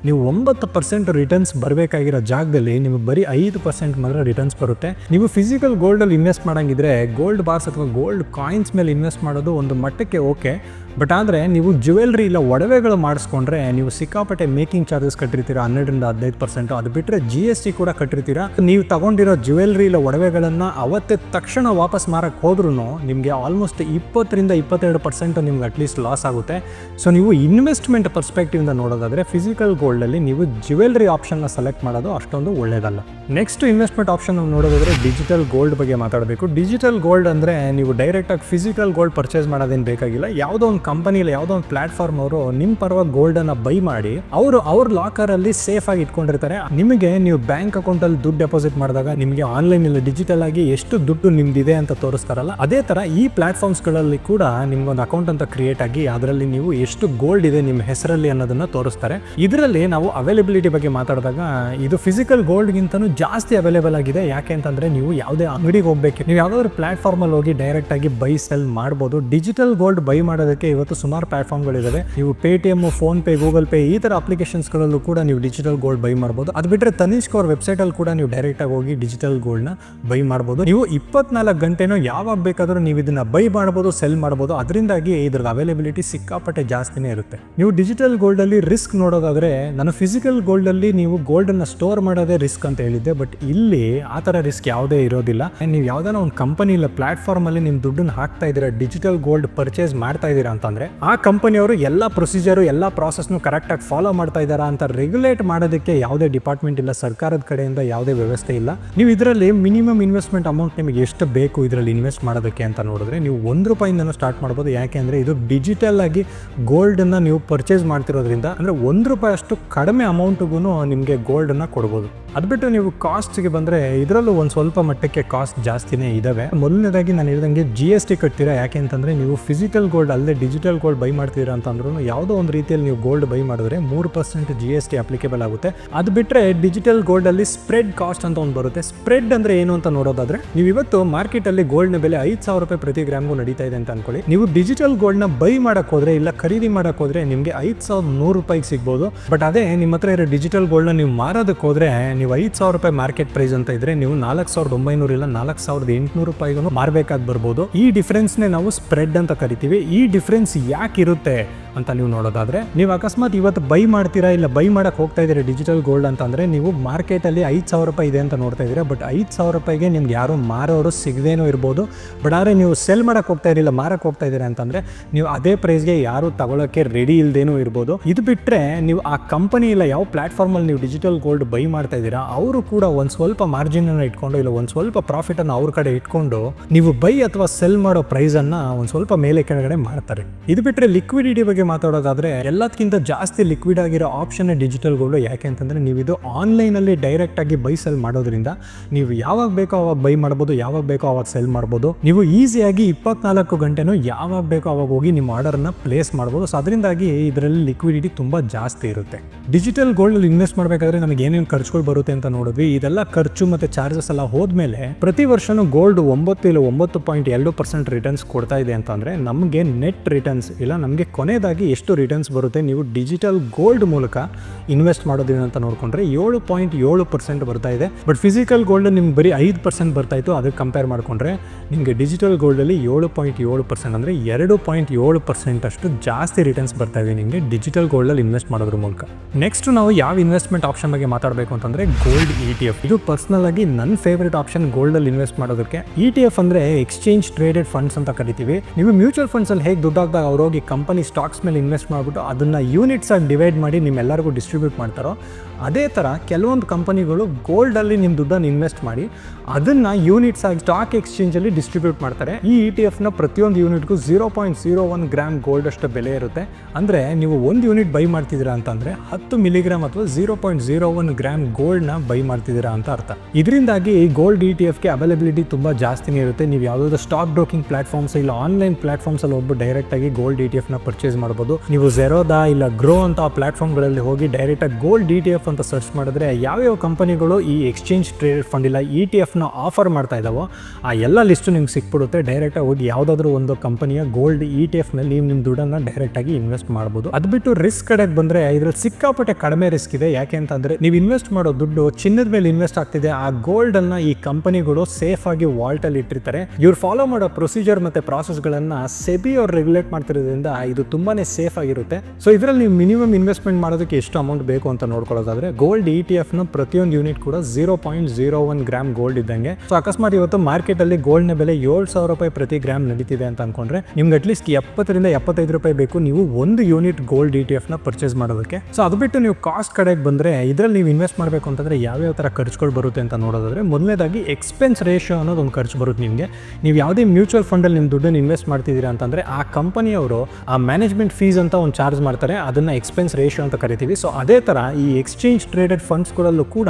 ನೀವು ಒಂಬತ್ತು ಪರ್ಸೆಂಟ್ ರಿಟರ್ನ್ಸ್ ಬರಬೇಕಾಗಿರೋ ಜಾಗದಲ್ಲಿ ನಿಮಗೆ ಬರೀ ಐದು ಪರ್ಸೆಂಟ್ ಮಾತ್ರ ರಿಟರ್ನ್ಸ್ ಬರುತ್ತೆ. ನೀವು ಫಿಸಿಕಲ್ ಗೋಲ್ಡಲ್ಲಿ ಇನ್ವೆಸ್ಟ್ ಮಾಡಂಗಿದ್ರೆ ಗೋಲ್ಡ್ ಬಾರ್ಸ್ ಅಥವಾ ಗೋಲ್ಡ್ ಕಾಯಿನ್ಸ್ ಮೇಲೆ ಇನ್ವೆಸ್ಟ್ ಮಾಡೋದು ಒಂದು ಮಟ್ಟಕ್ಕೆ ಓಕೆ ಬಟ್ ಆದರೆ ನೀವು ಜ್ಯುವೆಲ್ರಿ ಇಲ್ಲ ಒಡವೆಗಳು ಮಾಡಿಸ್ಕೊಂಡ್ರೆ ನೀವು ಸಿಕ್ಕಾಪಟ್ಟೆ ಮೇಕಿಂಗ್ ಚಾರ್ಜಸ್ ಕಟ್ಟಿರ್ತೀರಾ, ಹನ್ನೆರಡರಿಂದ ಹದಿನೈದು ಪರ್ಸೆಂಟು ಅದು ಬಿಟ್ಟರೆ ಜಿ ಎಸ್ ಟಿ ಕೂಡ ಕಟ್ಟಿರ್ತೀರಾ. ನೀವು ತಗೊಂಡಿರೋ ಜ್ಯುವೆಲ್ರಿ ಇಲ್ಲ ಒಡವೆಗಳನ್ನು ಅವತ್ತೇ ತಕ್ಷಣ ವಾಪಸ್ ಮಾರಕ್ಕೆ ಹೋದ್ರೂ ನಿಮಗೆ ಆಲ್ಮೋಸ್ಟ್ ಇಪ್ಪತ್ತರಿಂದ ಇಪ್ಪತ್ತೆರಡು ಪರ್ಸೆಂಟ್ ನಿಮ್ಗೆ ಅಟ್ಲೀಸ್ಟ್ ಲಾಸ್ ಆಗುತ್ತೆ. ಸೊ ನೀವು ಇನ್ವೆಸ್ಟ್ಮೆಂಟ್ ಪರ್ಸ್ಪೆಕ್ಟಿವಿಂದ ನೋಡೋದಾದರೆ ಫಿಸಿಕಲ್ ಗೋಲ್ಡಲ್ಲಿ ನೀವು ಜ್ಯುವೆಲ್ರಿ ಆಪ್ಷನ್ನ ಸೆಲೆಕ್ಟ್ ಮಾಡೋದು ಅಷ್ಟೊಂದು ಒಳ್ಳೆಯದಲ್ಲ ನೆಕ್ಸ್ಟ್ ಇನ್ವೆಸ್ಟ್ಮೆಂಟ್ ಆಪ್ಷನ್ ನೋಡೋದಾದ್ರೆ ಡಿಜಿಟಲ್ ಗೋಲ್ಡ್ ಬಗ್ಗೆ ಮಾತಾಡಬೇಕು. ಡಿಜಿಟಲ್ ಗೋಲ್ಡ್ ಅಂದರೆ ನೀವು ಡೈರೆಕ್ಟಾಗಿ ಫಿಸಿಕಲ್ ಗೋಲ್ಡ್ ಪರ್ಚೇಸ್ ಮಾಡೋದೇನು ಬೇಕಾಗಿಲ್ಲ. ಯಾವುದೋ ಒಂದು ಕಂಪನಿ ಇಲ್ಲ, ಯಾವುದೋ ಒಂದು ಪ್ಲಾಟ್ಫಾರ್ಮ್ ಅವರು ನಿಮ್ಮ ಪರವಾಗಿ ಗೋಲ್ಡನ್ನು ಬೈ ಮಾಡಿ, ಅವರು ಅವ್ರ ಸೇಫ್ ಆಗಿ ಇಟ್ಕೊಂಡಿರ್ತಾರೆ. ನಿಮಗೆ ನೀವು ಬ್ಯಾಂಕ್ ಅಕೌಂಟಲ್ಲಿ ದುಡ್ಡು ಡೆಪಾಸಿಟ್ ಮಾಡಿದಾಗ ನಿಮಗೆ ಆನ್ಲೈನ್ ಇಲ್ಲ ಡಿಜಿಟಲ್ ಆಗಿ ಎಷ್ಟು ದುಡ್ಡು ನಿಮ್ದಿದೆ ಅಂತ ತೋರಿಸ್ತಾರಲ್ಲ, ಅದೇ ಥರ ಈ ಪ್ಲಾಟ್ಫಾರ್ಮ್ಸ್ಗಳಲ್ಲಿ ಕೂಡ ನಿಮ್ಗೊಂದು ಅಕೌಂಟ್ ಅಂತ ಕ್ರಿಯೇಟ್ ಆಗಿ ಅದರಲ್ಲಿ ನೀವು ಎಷ್ಟು ಗೋಲ್ಡ್ ಇದೆ ನಿಮ್ಮ ಹೆಸರಲ್ಲಿ ಅನ್ನೋದನ್ನ ತೋರಿಸ್ತಾರೆ. ಇದರಲ್ಲಿ ನಾವು ಅವೈಲೇಬಿಲಿಟಿ ಬಗ್ಗೆ ಮಾತಾಡಿದಾಗ, ಇದು ಫಿಸಿಕಲ್ ಗೋಲ್ಡ್ಗಿಂತನೂ ಜಾಸ್ತಿ ಅವೈಲೇಬಲ್ ಆಗಿದೆ. ಯಾಕೆ ಅಂತಂದರೆ ನೀವು ಯಾವುದೇ ಅಂಗಡಿಗೆ ಹೋಗಬೇಕು, ನೀವು ಯಾವುದಾದ್ರು ಪ್ಲಾಟ್ಫಾರ್ಮಲ್ಲಿ ಹೋಗಿ ಡೈರೆಕ್ಟ್ ಆಗಿ ಬೈ ಸೆಲ್ ಮಾಡ್ಬೋದು. ಡಿಜಿಟಲ್ ಗೋಲ್ಡ್ ಬೈ ಮಾಡೋದಕ್ಕೆ ಇವತ್ತು ಸುಮಾರು ಪ್ಲಾಟ್ಫಾರ್ಮ್ಗಳಿದ್ದಾವೆ ನೀವು Paytm PhonePe Google Pay ಈ ಥರ ಅಪ್ಲಿಕೇಶನ್ಸ್ಗಳಲ್ಲೂ ಕೂಡ ನೀವು ಡಿಜಿಟಲ್ ಗೋಲ್ಡ್ ಬೈ ಮಾಡ್ಬೋದು. ಅದು ಬಿಟ್ಟರೆ ತನಿಷ್ಕ್ ಅವ್ರ ವೆಬ್ಸೈಟಲ್ಲಿ ಕೂಡ ನೀವು ಡೈರೆಕ್ಟಾಗಿ ಹೋಗಿ ಡಿಜಿಟಲ್ ಗೋಲ್ಡ್ನ ಬೈ ಮಾಡ್ಬೋದು. ನೀವು ಇಪ್ಪತ್ನಾಲ್ಕು ಗಂಟೆನೂ ಯಾವಾಗ ಬೇಕಾದರೂ ನೀವು ಇದನ್ನು ಬೈ ಮಾಡ್ಬೋದು ಸೆಲ್ ಮಾಡ್ಬೋದು. ಅದರಿಂದಾಗಿ ಇದ್ರದ್ದು ಅವೈಲೇಬಿಲಿಟಿ ಸಿಕ್ಕಾಪಟ್ಟೆ ಜಾಸ್ತಿನೇ ಇರುತ್ತೆ. ನೀವು ಡಿಜಿಟಲ್ ಗೋಲ್ಡಲ್ಲಿ ರಿಸ್ಕ್ ನೋಡೋದಾದ್ರೆ ನಾನು ಫಿಸಿಕಲ್ ಗೋಲ್ಡಲ್ಲಿ ನೀವು ಗೋಲ್ಡನ್ನು ಸ್ಟೋರ್ ಮಾಡೋದೇ ರಿಸ್ಕ್ ಅಂತ ಹೇಳಿದ್ದೆ ಬಟ್ ಇಲ್ಲಿ ಆ ಥರ ರಿಸ್ಕ್ ಯಾವುದೇ ಇರೋದಿಲ್ಲ. ನೀವು ಯಾವುದಾನ ಒಂದು ಕಂಪನಿ ಇಲ್ಲ ಪ್ಲಾಟ್ಫಾರ್ಮಲ್ಲಿ ನಿಮ್ಮ ದುಡ್ಡನ್ನು ಹಾಕ್ತಾ ಇದ್ದೀರಾ ಡಿಜಿಟಲ್ ಗೋಲ್ಡ್ ಪರ್ಚೇಸ್ ಮಾಡ್ತಾ ಇದ್ದೀರಾ ಅಂತಂದರೆ, ಆ ಕಂಪನಿಯವರು ಎಲ್ಲ ಪ್ರೊಸೀಜರು ಎಲ್ಲ ಪ್ರಾಸೆಸ್ನು ಕರೆಕ್ಟಾಗಿ ಫಾಲೋ ಮಾಡ್ತಾ ಇದ್ದಾರಾ ಅಂತ ರೆಗ್ಯುಲೇಟ್ ಮಾಡೋದಕ್ಕೆ ಯಾವುದೇ ಡಿಪಾರ್ಟ್ಮೆಂಟ್ ಇಲ್ಲ, ಸರ್ಕಾರದ ಕಡೆಯಿಂದ ಯಾವುದೇ ವ್ಯವಸ್ಥೆ ಇಲ್ಲ. ನೀವು ಇದರಲ್ಲಿ ಮಿನಿಮಮ್ ಇನ್ವೆಸ್ಟ್ಮೆಂಟ್ ಅಮೌಂಟ್ ನಿಮಗೆ ಎಷ್ಟು ಬೇಕು ಇದರಲ್ಲಿ ಇನ್ವೆಸ್ಟ್ ಮಾಡೋದಕ್ಕೆ ಅಂತ ನೋಡಿದ್ರೆ, ನೀವು ಒಂದು ರೂಪಾಯಿಂದನೂ ಸ್ಟಾರ್ಟ್ ಮಾಡ್ಬೋದು. ಯಾಕೆ ಅಂದರೆ ಇದು ಡಿಜಿಟಲ್ ಆಗಿ ಗೋಲ್ಡನ್ನು ನೀವು ಪರ್ಚೇಸ್ ಮಾಡ್ತಿರೋದ್ರಿಂದ, ಅಂದರೆ ಒಂದು ರೂಪಾಯಿ ಅಷ್ಟು ಕಡಿಮೆ ಅಮೌಂಟ್ಗೂ ನಿಮಗೆ ಗೋಲ್ಡನ್ನು ಕೊಡ್ಬೋದು. ಅದು ಬಿಟ್ಟು ನೀವು ಕಾಸ್ಟ್ಗೆ ಬಂದರೆ ಇದರಲ್ಲೂ ಒಂದು ಸ್ವಲ್ಪ ಮಟ್ಟಕ್ಕೆ ಕಾಸ್ಟ್ ಜಾಸ್ತಿನೇ ಇದ್ದಾವೆ ಮೊದಲನೇದಾಗಿ ನಾನು ಹೇಳ್ದಂಗೆ ಜಿ ಎಸ್ ಟಿ ಕಟ್ತೀರಾ ಯಾಕೆ ಅಂತಂದರೆ ನೀವು ಫಿಸಿಕಲ್ ಗೋಲ್ಡ್ ಅಲ್ಲದೆ ಡಿಜಿಟಲ್ ಗೋಲ್ಡ್ ಬೈ ಮಾಡ್ತೀರಾ ಅಂತಂದ್ರೂ ಯಾವುದೋ ಒಂದು ರೀತಿಯಲ್ಲಿ ನೀವು ಗೋಲ್ಡ್ ಬೈ ಮಾಡಿದ್ರೆ ಮೂರು percent G S T applicable ಆಗುತ್ತೆ. ಅದು ಬಿಟ್ಟರೆ ಡಿಜಿಟಲ್ ಗೋಲ್ಡಲ್ಲಿ ಸ್ಪ್ರೆಡ್ ಕಾಸ್ಟ್ ಅಂತ ಒಂದು ಬರುತ್ತೆ. ಸ್ಪ್ರೆಡ್ ಅಂದರೆ ಏನು ಅಂತ ನೋಡೋದಾದ್ರೆ ನೀವು ಇವತ್ತು ಮಾರ್ಕೆಟಲ್ಲಿ ಗೋಲ್ಡ್ನ ಬೆಲೆ ಐದು ಸಾವಿರ ರೂಪಾಯಿ ಪ್ರತಿ ಗ್ರಾಮ್ಗೂ ನಡೀತಾ ಇದೆ ಅಂತ ಅನ್ಕೊಳ್ಳಿ. ನೀವು ಡಿಜಿಟಲ್ ಗೋಲ್ಡ್ನ ಬೈ ಮಾಡೋಕ್ಕೋದ್ರೆ ಇಲ್ಲ ಖರೀದಿ ಮಾಡೋಕ್ಕೆ ಹೋದ್ರೆ ನಿಮಗೆ ಐದು ಸಾವಿರದ ನೂರು ರೂಪಾಯಿಗೆ ಸಿಗ್ಬೋದು. ಬಟ್ ಅದೇ, ನಿಮ್ಮ ಹತ್ರ ಇರೋ ಡಿಜಿಟಲ್ ಗೋಲ್ಡ್ನ ನೀವು ಮಾರೋದಕ್ಕೆ ಹೋದರೆ, ನೀವು ಐದು ಸಾವಿರ ರೂಪಾಯಿ ಮಾರ್ಕೆಟ್ ಪ್ರೈಸ್ ಅಂತ ಇದ್ರೆ ನೀವು ನಾಲ್ಕು ಸಾವಿರದ ಒಂಬೈನೂರು ಇಲ್ಲ ನಾಲ್ಕು ಸಾವಿರದ ಎಂಟುನೂರು ರೂಪಾಯಿಗೂ ಮಾರಬೇಕಾಗಿ ಬರ್ಬೋದು. ಈ ಡಿಫ್ರೆನ್ಸ್ನೇ ನಾವು ಸ್ಪ್ರೆಡ್ ಅಂತ ಕರಿತೀವಿ. ಈ ಡಿಫ್ರೆನ್ಸ್ ಯಾಕೆ ಇರುತ್ತೆ? ಅಂತ ನೀವು ನೋಡೋದಾದ್ರೆ, ನೀವು ಅಕಸ್ಮಾತ್ ಇವತ್ತು ಬೈ ಮಾಡ್ತೀರಾ ಇಲ್ಲ ಬೈ ಮಾಡಕ್ ಹೋಗ್ತಾ ಇದ್ದೀರಾ ಡಿಜಿಟಲ್ ಗೋಲ್ಡ್ ಅಂತ ಅಂದ್ರೆ, ನೀವು ಮಾರ್ಕೆಟಲ್ಲಿ ಐದು ಸಾವಿರ ರೂಪಾಯಿ ಇದೆ ಅಂತ ನೋಡ್ತಾ ಇದ್ದೀರಾ, ಬಟ್ ಐದು ಸಾವಿರ ರೂಪಾಯಿಗೆ ನಿಮ್ಗೆ ಯಾರು ಮಾರೋರು ಸಿಗದೇನೋ ಇರ್ಬೋದು. ಬಟ್ ಆದರೆ ನೀವು ಸೆಲ್ ಮಾಡಕ್ ಹೋಗ್ತಾ ಇರಲಿಲ್ಲ ಮಾರಕ್ಕೆ ಹೋಗ್ತಾ ಇದ್ದೀರಾ ಅಂತಂದ್ರೆ, ನೀವು ಅದೇ ಪ್ರೈಸ್ಗೆ ಯಾರು ತಗೊಳ್ಳೋಕೆ ರೆಡಿ ಇಲ್ದೇನೂ ಇರ್ಬೋದು. ಇದು ಬಿಟ್ಟರೆ ನೀವು ಆ ಕಂಪನಿ ಇಲ್ಲ ಯಾವ ಪ್ಲಾಟ್ಫಾರ್ಮಲ್ಲಿ ನೀವು ಡಿಜಿಟಲ್ ಗೋಲ್ಡ್ ಬೈ ಮಾಡ್ತಾ ಇದ್ದೀರಾ, ಅವರು ಕೂಡ ಒಂದು ಸ್ವಲ್ಪ ಮಾರ್ಜಿನನ್ನು ಇಟ್ಕೊಂಡು ಇಲ್ಲ ಒಂದು ಸ್ವಲ್ಪ ಪ್ರಾಫಿಟನ್ನು ಅವ್ರ ಕಡೆ ಇಟ್ಕೊಂಡು ನೀವು ಬೈ ಅಥವಾ ಸೆಲ್ ಮಾಡೋ ಪ್ರೈಸನ್ನು ಒಂದು ಸ್ವಲ್ಪ ಮೇಲೆ ಕೆಳಗಡೆ ಮಾಡ್ತಾರೆ. ಇದು ಬಿಟ್ಟರೆ ಲಿಕ್ವಿಡಿಟಿ ಬಗ್ಗೆ ಮಾತಾಡೋದಾದ್ರೆ ಎಲ್ಲದಕ್ಕಿಂತ ಜಾಸ್ತಿ ಲಿಕ್ವಿಡ್ ಆಗಿರೋ ಆಪ್ಷನ್ ಡಿಜಿಟಲ್ ಗೋಲ್ಡ್ ಯಾಕೆ ಅಂತಂದ್ರೆ ನೀವು ಇದು ಆನ್ಲೈನಲ್ಲಿ ಡೈರೆಕ್ಟ್ ಆಗಿ ಬೈ ಸೆಲ್ ಮಾಡೋದ್ರಿಂದ ನೀವು ಯಾವಾಗ ಬೇಕೋ ಅವಾಗ ಬೈ ಮಾಡ್ಬೋದು, ಯಾವಾಗ ಬೇಕೋ ಅವಾಗ ಸೆಲ್ ಮಾಡ್ಬೋದು. ನೀವು ಈಸಿಯಾಗಿ ಇಪ್ಪತ್ನಾಲ್ಕು ಗಂಟೆನೂ ಯಾವಾಗ ಬೇಕೋ ಅವಾಗ ಹೋಗಿ ನಿಮ್ಮ ಆರ್ಡರ್ನ ಪ್ಲೇಸ್ ಮಾಡ್ಬೋದು. ಸೊ ಅದರಿಂದಾಗಿ ಇದರಲ್ಲಿ ಲಿಕ್ವಿಡಿಟಿ ತುಂಬ ಜಾಸ್ತಿ ಇರುತ್ತೆ. ಡಿಜಿಟಲ್ ಗೋಲ್ಡಲ್ಲಿ ಇನ್ವೆಸ್ಟ್ ಮಾಡಬೇಕಾದ್ರೆ ನಮಗೆ ಏನೇನು ಖರ್ಚುಗಳು ಬರುತ್ತೆ ಅಂತ ನೋಡಿದ್ವಿ. ಇದೆಲ್ಲ ಖರ್ಚು ಮತ್ತು ಚಾರ್ಜಸ್ ಎಲ್ಲ ಹೋದ್ಮೇಲೆ ಪ್ರತಿ ವರ್ಷನೂ ಗೋಲ್ಡ್ ಒಂಬತ್ತು ಇಲ್ಲ ಒಂಬತ್ತು ಪಾಯಿಂಟ್ ಎರಡು ಪರ್ಸೆಂಟ್ ರಿಟರ್ನ್ಸ್ ಕೊಡ್ತಾ ಇದೆ ಅಂತಂದರೆ ನಮಗೆ ನೆಟ್ ರಿಟರ್ನ್ಸ್ ಇಲ್ಲ ನಮಗೆ ಕೊನೆಯದಾಗಿ ಎಷ್ಟು ರಿಟರ್ನ್ಸ್ ಬರುತ್ತೆ, ನೀವು ಡಿಜಿಟಲ್ ಗೋಲ್ಡ್ ಮೂಲಕ ಇನ್ವೆಸ್ಟ್ ಮಾಡೋದಿನ ಅಂತ ನೋಡಿಕೊಂಡ್ರೆ ಏಳು ಪಾಯಿಂಟ್ ಏಳು ಪರ್ಸೆಂಟ್ ಬರ್ತಾ ಇದೆ. ಬಟ್ ಫಿಸಿಕಲ್ ಗೋಲ್ಡ್ ನಿಮ್ಗೆ ಬರೀ ಐದು ಪರ್ಸೆಂಟ್ ಬರ್ತಾ ಇತ್ತು, ಅದಕ್ಕೆ ಕಂಪೇರ್ ಮಾಡಿಕೊಂಡ್ರೆ ನಿಮಗೆ ಡಿಜಿಟಲ್ ಗೋಲ್ಡಲ್ಲಿ ಏಳು ಪಾಯಿಂಟ್ ಏಳು ಪರ್ಸೆಂಟ್ ಅಂದರೆ ಎರಡು ಪಾಯಿಂಟ್ ಏಳು ಪರ್ಸೆಂಟ್ ಅಷ್ಟು ಜಾಸ್ತಿ ರಿಟರ್ನ್ಸ್ ಬರ್ತಾ ಇದೆ ನಿಮಗೆ ಡಿಜಿಟಲ್ ಗೋಲ್ಡಲ್ಲಿ ಇನ್ವೆಸ್ಟ್ ಮಾಡೋದ್ರ ಮೂಲಕ. ನೆಕ್ಸ್ಟ್ ನಾವು ಯಾವ ಇನ್ವೆಸ್ಟ್ಮೆಂಟ್ ಆಪ್ಷನ್ ಬಗ್ಗೆ ಮಾತಾಡಬೇಕು ಅಂತಂದರೆ ಗೋಲ್ಡ್ ಇ ಟಿ ಎಫ್ ಇದು ಪರ್ಸ್ನಲ್ ಆಗಿ ನನ್ನ ಫೇವ್ರೇಟ್ ಆಪ್ಷನ್ ಗೋಲ್ಡಲ್ಲಿ ಇನ್ವೆಸ್ಟ್ ಮಾಡೋದಕ್ಕೆ. ಇ ಟಿ ಎಫ್ ಅಂದರೆ ಎಕ್ಸ್ಚೇಂಜ್ ಟ್ರೇಡೆಡ್ ಫಂಡ್ಸ್ ಅಂತ ಕರಿತೀವಿ. ನೀವು ಮ್ಯೂಚುವಲ್ ಫಂಡ್ಸಲ್ಲಿ ಹೇಗೆ ದುಡ್ಡಾಗ್ದಾಗ ಅವ್ರು ಹೋಗಿ ಕಂಪನಿ ಸ್ಟಾಕ್ಸ್ ಮೇಲೆ ಇನ್ವೆಸ್ಟ್ ಮಾಡಿಬಿಟ್ಟು ಅದನ್ನು ಯೂನಿಟ್ಸ್ ಆಗಿ ಡಿವೈಡ್ ಮಾಡಿ ನಿಮ್ಮೆಲ್ಲರಿಗೂ ಡಿಸ್ಟ್ರಿಬ್ಯೂಟ್ ಮಾಡ್ತಾರೋ, ಅದೇ ಥರ ಕೆಲವೊಂದು ಕಂಪನಿಗಳು ಗೋಲ್ಡಲ್ಲಿ ನಿಮ್ಮ ದುಡ್ಡನ್ನು ಇನ್ವೆಸ್ಟ್ ಮಾಡಿ ಅದನ್ನು ಯೂನಿಟ್ಸ್ ಆಗಿ ಸ್ಟಾಕ್ ಎಕ್ಸ್ಚೇಂಜಲ್ಲಿ ಡಿಸ್ಟ್ರಿಬ್ಯೂಟ್ ಮಾಡ್ತಾರೆ. ಈ ಇ ಟಿ ಎಫ್ನ ಪ್ರತಿಯೊಂದು ಯೂನಿಟ್ಗೂ zero point zero one gram gold ಅಷ್ಟು ಬೆಲೆ ಇರುತ್ತೆ. ಅಂದರೆ ನೀವು ಒಂದು ಯೂನಿಟ್ ಬೈ ಮಾಡ್ತಿದ್ದೀರಾ ಅಂತಂದರೆ ಹತ್ತು ಮಿಲಿಗ್ರಾಮ್ ಅಥವಾ zero point zero one gram ಗೋಲ್ಡ್ನ buy ಮಾಡ್ತಿದ್ದೀರಾ ಅಂತ ಅರ್ಥ. ಇದರಿಂದಾಗಿ ಗೋಲ್ಡ್ ಇ ಟಿ ಎಫ್ಗೆ ಅವೈಲಬಿಲಿಟಿ ತುಂಬ ಜಾಸ್ತಿನೇ ಇರುತ್ತೆ. ನೀವು ಯಾವುದಾದ್ರು ಸ್ಟಾಕ್ ಬ್ರೋಕಿಂಗ್ ಪ್ಲಾಟ್ಫಾರ್ಮ್ಸ್ ಇಲ್ಲ ಆನ್ಲೈನ್ ಪ್ಲಾಟ್ಫಾರ್ಮ್ಸಲ್ಲಿ ಹೋಗ್ಬಿಟ್ಟು ಡೈರೆಕ್ಟಾಗಿ ಗೋಲ್ಡ್ ಇ ಟಿ ಎಫ್ನ ಪರ್ಚೇಸ್ ಮಾಡ್ಬೋದು. ನೀವು ಜೆರೋದಾ ಇಲ್ಲ ಗ್ರೋ ಅಂತ ಪ್ಲಾಟ್ಫಾರ್ಮ್ಗಳಲ್ಲಿ ಹೋಗಿ ಡೈರೆಕ್ಟಾಗಿ ಗೋಲ್ಡ್ ಡಿ ಟಿ ಎಫ್ ಅಂತ ಸರ್ಚ್ ಮಾಡಿದ್ರೆ ಯಾವ್ಯಾವ ಕಂಪನಿಗಳು ಈ ಎಕ್ಸ್ಚೇಂಜ್ ಟ್ರೇಡ್ ಫಂಡ್ ಇಲ್ಲ ಇ ಟಿ ಎಫ್ನ ಆಫರ್ ಮಾಡ್ತಾ ಇದ್ದಾವೋ ಆ ಎಲ್ಲ ಲಿಸ್ಟು ನಿಮ್ಗೆ ಸಿಕ್ಬಿಡುತ್ತೆ. ಡೈರೆಕ್ಟಾಗಿ ಹೋಗಿ ಯಾವುದಾದ್ರೂ ಒಂದು ಕಂಪನಿಯ ಗೋಲ್ಡ್ ಇ ಟಿ ಎಫ್ನಲ್ಲಿ ನೀವು ನಿಮ್ಮ ದುಡ್ಡನ್ನು ಡೈರೆಕ್ಟಾಗಿ ಇನ್ವೆಸ್ಟ್ ಮಾಡ್ಬೋದು. ಅದು ಬಿಟ್ಟು ರಿಸ್ಕ್ ಕಡೆಗೆ ಬಂದರೆ ಇದ್ರಲ್ಲಿ ಸಿಕ್ಕಾಪಟ್ಟೆ ಕಡಿಮೆ ರಿಸ್ಕ್ ಇದೆ. ಯಾಕೆ ಅಂತಂದರೆ ನೀವು ಇನ್ವೆಸ್ಟ್ ಮಾಡೋ ದುಡ್ಡು ಚಿನ್ನದ ಮೇಲೆ ಇನ್ವೆಸ್ಟ್ ಆಗ್ತಿದೆ. ಆ ಗೋಲ್ಡನ್ನು ಈ ಕಂಪನಿಗಳು ಸೇಫ್ ಆಗಿ ವಾಲ್ಟಲ್ಲಿ ಇಟ್ಟಿರ್ತಾರೆ. ಇವ್ರು ಫಾಲೋ ಮಾಡೋ ಪ್ರೊಸೀಜರ್ ಮತ್ತು ಪ್ರಾಸೆಸ್ಗಳನ್ನು ಸೆಬಿ ಅವ್ರು ರೆಗ್ಯುಲೇಟ್ ಮಾಡ್ತಿರೋದ್ರಿಂದ ಇದು ತುಂಬಾನೇ ಸೇಫ್ ಆಗಿರುತ್ತೆ. ಸೊ ಇದರಲ್ಲಿ ನೀವು ಮಿನಿಮಮ್ ಇನ್ವೆಸ್ಟ್ಮೆಂಟ್ ಮಾಡೋದಕ್ಕೆ ಎಷ್ಟು ಅಮೌಂಟ್ ಬೇಕು ಅಂತ ನೋಡ್ಕೊಳ್ಳೋದಾದ್ರೆ ಗೋಲ್ಡ್ ಇ ಟಿ ಎಫ್ನ ಪ್ರತಿಯೊಂದು ಯೂನಿಟ್ ಕೂಡ zero point zero one gram gold ಇದ್ದಂಗೆ. ಸೊ ಅಕಸ್ಮಾತ್ ಇವತ್ತು ಮಾರ್ಕೆಟಲ್ಲಿ ಗೋಲ್ಡ್ನ ಬೆಲೆ ಏಳು ಸಾವಿರ ರೂಪಾಯಿ ಪ್ರತಿ ಗ್ರಾಮ್ ನಡೀತಿದೆ ಅಂತ ಅನ್ಕೊಂಡ್ರೆ, ನಿಮ್ಗೆ ಅಟ್ಲೀಸ್ಟ್ ಎಪ್ಪತ್ತರಿಂದ ಎಪ್ಪತ್ತೈದು ರೂಪಾಯಿ ಬೇಕು ನೀವು ಒಂದು ಯೂನಿಟ್ ಗೋಲ್ಡ್ ಇ ಟಿ ಎಫ್ನ ಪರ್ಚೇಸ್ ಮಾಡೋದಕ್ಕೆ. ಸೊ ಅದು ಬಿಟ್ಟು ನೀವು ಕಾಸ್ಟ್ ಕಡೆಗೆ ಬಂದರೆ, ಇದರಲ್ಲಿ ನೀವು ಇನ್ವೆಸ್ಟ್ ಮಾಡಬೇಕು ಅಂತಂದರೆ ಯಾವ್ಯಾವ ತರ ಖರ್ಚುಗಳು ಬರುತ್ತೆ ಅಂತ ನೋಡೋದಾದ್ರೆ, ಮೊದಲನೇದಾಗಿ ಎಕ್ಸ್ಪೆನ್ಸ್ ರೇಷಿಯೋ ಅನ್ನೋದು ಒಂದು ಖರ್ಚು ಬರುತ್ತೆ ನಿಮಗೆ. ನೀವು ಯಾವುದೇ ಮ್ಯೂಚುವಲ್ ಫಂಡಲ್ಲಿ ನಿಮ್ಮ ದುಡ್ಡನ್ನು ಇನ್ವೆಸ್ಟ್ ಮಾಡ್ತಿದ್ದೀರಾ ಅಂತಂದರೆ, ಆ ಕಂಪನಿಯವರು ಆ ಮ್ಯಾನೇಜ್ಮೆಂಟ್ ಫೀಸ್ ಅಂತ ಒಂದು ಚಾರ್ಜ್ ಮಾಡ್ತಾರೆ, ಅದನ್ನು ಎಕ್ಸ್ಪೆನ್ಸ್ ರೇಷಿಯೋ ಅಂತ ಕರಿತೀವಿ. ಸೊ ಅದೇ ಥರ ಈ ಎಕ್ಸ್ಚೇಂಜ್ ಟ್ರೇಡೆಡ್ ಫಂಡ್ಸ್ಗಳಲ್ಲೂ ಕೂಡ